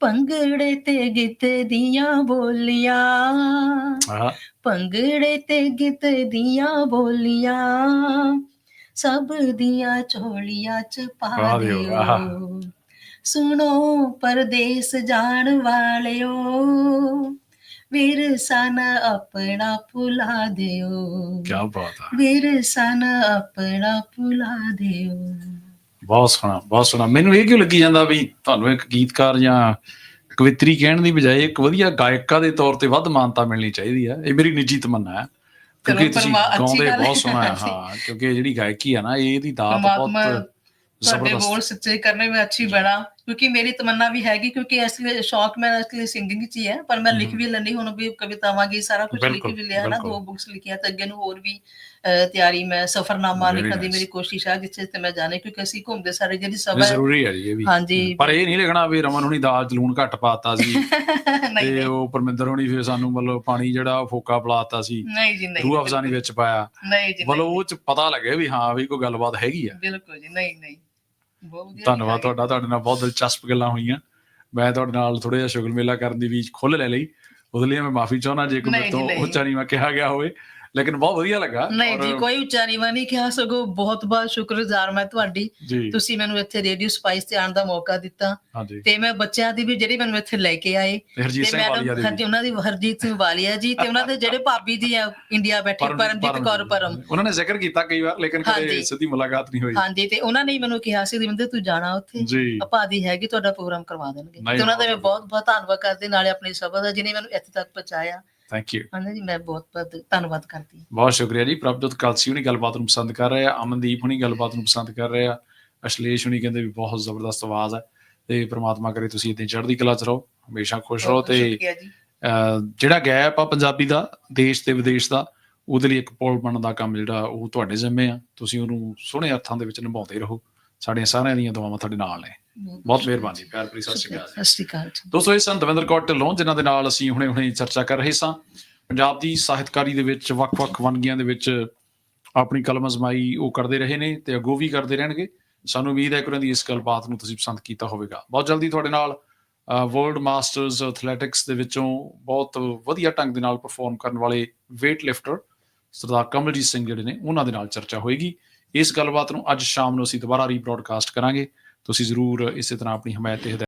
[SPEAKER 2] ਭੰਗੜੇ ਤੇ ਗਿੱਤ ਦੀਆਂ ਬੋਲੀਆਂ। ਭੰਗੜੇ ਤੇ ਗਿੱਤ ਦੀਆਂ ਬੋਲੀਆਂ। ਸਭ ਦੀਆਂ ਝੋਲੀਆਂ ਚ ਪਾ
[SPEAKER 1] ਦਿਓ,
[SPEAKER 2] ਸੁਣੋ ਪਰਦੇਸ ਜਾਣ ਵਾਲਿਓ ਵਿਰਸਾ ਨਾ ਆਪਣਾ ਭੁਲਾ ਦਿਓ।
[SPEAKER 1] ਕੀ ਬਾਤ ਆ।
[SPEAKER 2] ਵਿਰਸਾ ਨਾ ਆਪਣਾ ਭੁਲਾ ਦਿਓ।
[SPEAKER 1] ਬਹੁਤ ਸੋਹਣਾ ਬਹੁਤ ਸੋਹਣਾ। ਮੈਨੂੰ ਇਹ ਕਿਉਂ ਲੱਗੀ ਜਾਂਦਾ ਵੀ ਤੁਹਾਨੂੰ ਇੱਕ ਗੀਤਕਾਰ ਜਾਂ ਕਵਿਤਰੀ ਕਹਿਣ ਦੀ ਬਜਾਏ ਇੱਕ ਵਧੀਆ ਗਾਇਕਾ ਦੇ ਤੌਰ ਤੇ ਵੱਧ ਮਾਨਤਾ ਮਿਲਣੀ ਚਾਹੀਦੀ ਹੈ ਇਹ ਮੇਰੀ ਨਿੱਜੀ ਤਮੰਨਾ ਹੈ ਕਿਉਂਕਿ ਤੁਸੀਂ ਗਾਉਂਦੇ ਬਹੁਤ ਸੋਹਣਾ ਹਾਂ ਕਿਉਂਕਿ ਜਿਹੜੀ ਗਾਇਕੀ ਆ ਨਾ ਇਹਦੀ ਦਾਤ ਬਹੁਤ
[SPEAKER 2] ਤੁਹਾਡੇ ਬੋਲ ਸੱਚੇ ਕਰਨੇ ਮੈਂ ਅੱਛੀ ਬਣਾ ਕਿਉਂਕਿ ਮੇਰੀ ਤਮੰਨਾ ਵੀ ਹੈਗੀ ਕਿਉਂਕਿ ਇਸ ਲਈ ਸ਼ੌਕ ਮੈਂ ਅਸਲੀ ਸਿੰਗਿੰਗ ਚ ਹੀ ਹੈ ਪਰ ਮੈਂ ਲਿਖ ਵੀ ਲੈਣੀ ਹੁਣ ਵੀ ਕਵਿਤਾਵਾਂ ਗੀ ਸਾਰਾ ਕੁਝ ਲਿਖ ਵੀ ਲਿਆ ਨਾ ਦੋ ਬੁక్స్ ਲਿਖੀਆਂ ਤੇ ਅੱਗੇ ਨੂੰ ਹੋਰ ਵੀ ਤਿਆਰੀ ਮੈਂ ਸਫਰਨਾਮਾ ਲਿਖਣ ਦੀ. ਮੇਰੀ ਕੋਸ਼ਿਸ਼ ਹੈ ਜਿੱਥੇ ਤੇ ਮੈਂ ਜਾਣੇ ਕਿਉਂਕਿ ਅਸੀਂ ਘੁੰਮਦੇ ਸਾਰੇ ਜਿਹੜੀ ਸਭਾ ਹੈ
[SPEAKER 1] ਜ਼ਰੂਰੀ ਹੈ ਇਹ ਵੀ।
[SPEAKER 2] ਹਾਂਜੀ।
[SPEAKER 1] ਪਰ ਇਹ ਨਹੀਂ ਲਿਖਣਾ ਵੀ ਰਮਨ ਹੁਣੀ ਦਾਲ ਚ ਲੂਣ ਘੱਟ ਪਾਤਾ ਸੀ।
[SPEAKER 2] ਨਹੀਂ
[SPEAKER 1] ਤੇ
[SPEAKER 2] ਨਹੀਂ।
[SPEAKER 1] ਉਹ ਪਰਮਿੰਦਰ ਹੁਣੀ ਫਿਰ ਸਾਨੂੰ ਮਤਲਬ ਪਾਣੀ ਜਿਹੜਾ ਉਹ ਫੋਕਾ ਪਲਾਤਾ ਸੀ।
[SPEAKER 2] ਨਹੀਂ ਜੀ ਨਹੀਂ
[SPEAKER 1] ਰੂਹ ਅਫਜ਼ਾਨੀ ਵਿੱਚ ਪਾਇਆ।
[SPEAKER 2] ਨਹੀਂ ਜੀ
[SPEAKER 1] ਮਤਲਬ
[SPEAKER 2] ਨਹੀਂ,
[SPEAKER 1] ਉਹ ਚ ਪਤਾ ਲੱਗੇ ਵੀ ਹਾਂ ਵੀ ਕੋਈ ਗੱਲਬਾਤ ਹੈਗੀ ਆ।
[SPEAKER 2] ਬਿਲਕੁਲ ਜੀ ਨਹੀਂ ਨਹੀਂ।
[SPEAKER 1] ਧੰਨਵਾਦ ਤੁਹਾਡਾ ਤੁਹਾਡੇ ਨਾਲ ਬਹੁਤ ਦਿਲਚਸਪ ਗੱਲਾਂ ਹੋਈਆਂ। ਮੈਂ ਤੁਹਾਡੇ ਨਾਲ ਥੋੜਾ ਜਿਹਾ ਸ਼ੁਗਲ ਮੇਲਾ ਕਰਨ ਦੀ ਵੀ ਖੁੱਲ ਲੈ ਲਈ। ਉਹਦੇ ਲਈ ਮੈਂ ਮਾਫੀ ਚਾਹੁੰਦਾ ਜੇ ਕੋਈ
[SPEAKER 2] ਨਹੀਂ
[SPEAKER 1] ਮੇਰੇ ਤੋਂ
[SPEAKER 2] ਨਹੀਂ।
[SPEAKER 1] ਉੱਚਾ ਨੀਵਾਂ ਕਿਹਾ ਗਿਆ ਹੋਵੇ। ਲੇਕਿਨ ਬਹੁਤ ਵਧੀਆ ਲੱਗਾ।
[SPEAKER 2] ਨਹੀਂ ਜੀ ਕੋਈ ਉੱਚਾ ਨੀਵਾਂ ਨਹੀਂ ਕਿਹਾ ਸਗੋਂ ਬਹੁਤ ਬਹੁਤ ਸ਼ੁਕਰਗੁਜ਼ਾਰ ਮੈਂ ਤੁਹਾਡੀ। ਤੁਸੀਂ ਮੈਨੂੰ ਇੱਥੇ ਰੇਡੀਓ ਸਪਾਈਸ ਤੇ ਆਉਣ ਦਾ ਮੌਕਾ ਦਿੱਤਾ। ਤੇ ਮੈਂ ਬੱਚਿਆਂ ਦੀ ਵੀ ਜਿਹੜੇ ਮੈਨੂੰ ਇੱਥੇ ਲੈ ਕੇ ਆਏ
[SPEAKER 1] ਤੇ
[SPEAKER 2] ਮੈਡਮ ਹਰਜੀ ਉਹਨਾਂ ਦੀ ਹਰਜੀਤ ਸਿੰਘ ਵਾਲੀਆ ਜੀ ਤੇ ਉਹਨਾਂ ਦੇ ਜਿਹੜੇ ਭਾਬੀ ਜੀ ਆ ਇੰਡੀਆ ਬੈਠੇ ਪਰਮਜੀਤ ਕੌਰ ਪਰਮ।
[SPEAKER 1] ਉਹਨਾਂ ਨੇ ਜ਼ਿਕਰ ਕੀਤਾ ਕਈ ਵਾਰ ਲੇਕਿਨ ਕਦੇ। ਸਿੱਧੀ ਮੁਲਾਕਾਤ ਨਹੀਂ ਹੋਈ।
[SPEAKER 2] ਹਾਂਜੀ ਤੇ ਉਹਨਾਂ ਨੇ ਮੈਨੂੰ ਕਿਹਾ ਸੀ ਦਵਿੰਦਰ ਤੂੰ ਜਾਣਾ ਉੱਥੇ। ਭਾਦੀ ਹੈਗੀ ਤੁਹਾਡਾ ਪ੍ਰੋਗਰਾਮ ਕਰਵਾ ਦੇਣਗੇ। ਤੇ ਉਹਨਾਂ ਦਾ ਮੈਂ
[SPEAKER 1] ਬਹੁਤ
[SPEAKER 2] ਬਹੁਤ ਧੰਨਵਾਦ ਕਰਦੀ ਨਾਲੇ ਆਪਣੀ ਸਭਾ ਦਾ ਜਿਹਨੇ ਮੈਨੂੰ ਇੱਥੇ ਤੱਕ ਪਹੁੰਚਾਇਆ।
[SPEAKER 1] ਥੈਂਕ ਯੂ
[SPEAKER 2] ਹਾਂ ਜੀ ਮੈਂ ਬਹੁਤ ਬਹੁਤ ਧੰਨਵਾਦ ਕਰਦੀ ਹਾਂ।
[SPEAKER 1] ਬਹੁਤ ਸ਼ੁਕਰੀਆ ਜੀ। ਪ੍ਰਭਜੋਤ ਕਲਸੀ ਹੁਣੀ ਗੱਲਬਾਤ ਨੂੰ ਪਸੰਦ ਕਰ ਰਹੇ ਆ ਅਮਨਦੀਪ ਹੁਣੀ ਗੱਲਬਾਤ ਨੂੰ ਪਸੰਦ ਕਰ ਰਹੇ ਆ ਅਸ਼ਲੇਸ਼ ਹੁਣੀ ਕਹਿੰਦੇ ਵੀ ਬਹੁਤ ਜ਼ਬਰਦਸਤ ਆਵਾਜ਼ ਹੈ ਤੇ ਪ੍ਰਮਾਤਮਾ ਕਰੇ ਤੁਸੀਂ ਇਦਾਂ ਚੜ੍ਹਦੀ ਕਲਾ ਚ ਰਹੋ ਹਮੇਸ਼ਾ ਖੁਸ਼ ਰਹੋ ਤੇ ਜਿਹੜਾ ਗੈਪ ਆ ਪੰਜਾਬੀ ਦਾ ਦੇਸ਼ ਤੇ ਵਿਦੇਸ਼ ਦਾ ਉਹਦੇ ਲਈ ਇੱਕ ਪੁਲ ਬਣਨ ਦਾ ਕੰਮ ਜਿਹੜਾ ਉਹ ਤੁਹਾਡੇ ਜ਼ਿੰਮੇ ਆ। ਤੁਸੀਂ ਉਹਨੂੰ ਸੋਹਣੇ ਅਰਥਾਂ ਦੇ ਵਿੱਚ ਨਿਭਾਉਂਦੇ ਰਹੋ। ਸਾਡੀਆਂ ਸਾਰਿਆਂ ਦੀਆਂ ਦੁਆਵਾਂ ਤੁਹਾਡੇ ਨਾਲ ਨੇ। ਬਹੁਤ ਮਿਹਰਬਾਨੀ ਪਿਆਰ ਭਰੀ ਸਤਿ ਸ਼੍ਰੀ ਅਕਾਲ
[SPEAKER 2] ਸਤਿ ਸ਼੍ਰੀ ਅਕਾਲ
[SPEAKER 1] ਦੋਸਤੋ ਇਹ ਸਨ ਦਵਿੰਦਰ ਕੌਰ ਢਿੱਲੋਂ ਜਿਨ੍ਹਾਂ ਦੇ ਨਾਲ ਅਸੀਂ ਹੁਣੇ-ਹੁਣੇ ਚਰਚਾ ਕਰ ਰਹੇ ਸਾਂ। ਪੰਜਾਬ ਦੀ ਸਾਹਿਤਕਾਰੀ ਦੇ ਵਿੱਚ ਵੱਖ-ਵੱਖ ਵੰਨਗੀਆਂ ਦੇ ਵਿੱਚ ਆਪਣੀ ਕਲਮ ਅਜ਼ਮਾਈ ਉਹ ਕਰਦੇ ਰਹੇ ਨੇ ਤੇ ਅੱਗੋਂ ਵੀ ਕਰਦੇ ਰਹਿਣਗੇ। ਸਾਨੂੰ ਉਮੀਦ ਹੈ ਕਿ ਉਹਨਾਂ ਦੀ ਇਸ ਗੱਲਬਾਤ ਨੂੰ ਤੁਸੀਂ ਪਸੰਦ ਕੀਤਾ ਹੋਵੇਗਾ। ਬਹੁਤ ਜਲਦੀ ਤੁਹਾਡੇ ਨਾਲ ਵਰਲਡ ਮਾਸਟਰਸ ਐਥਲੈਟਿਕਸ ਦੇ ਵਿੱਚੋਂ ਬਹੁਤ ਵਧੀਆ ਢੰਗ ਦੇ ਨਾਲ ਪਰਫਾਰਮ ਕਰਨ ਵਾਲੇ weight lifter ਸਰਦਾਰ ਕਮਲਜੀਤ ਸਿੰਘ ਜਿਹੜੇ ਨੇ ਉਹਨਾਂ ਦੇ ਨਾਲ ਚਰਚਾ ਹੋਏਗੀ। ਇਸ ਗੱਲਬਾਤ ਨੂੰ ਅੱਜ ਸ਼ਾਮ ਨੂੰ ਅਸੀਂ ਦੁਬਾਰਾ ਰੀਬ੍ਰੌਡਕਾਸਟ ਕਰਾਂਗੇ। ਤੁਸੀਂ ਜ਼ਰੂਰ ਇਸੇ ਤਰ੍ਹਾਂ ਆਪਣੀ ਹਮਾਇਤ ਤੇ ਹਦਾਇਤ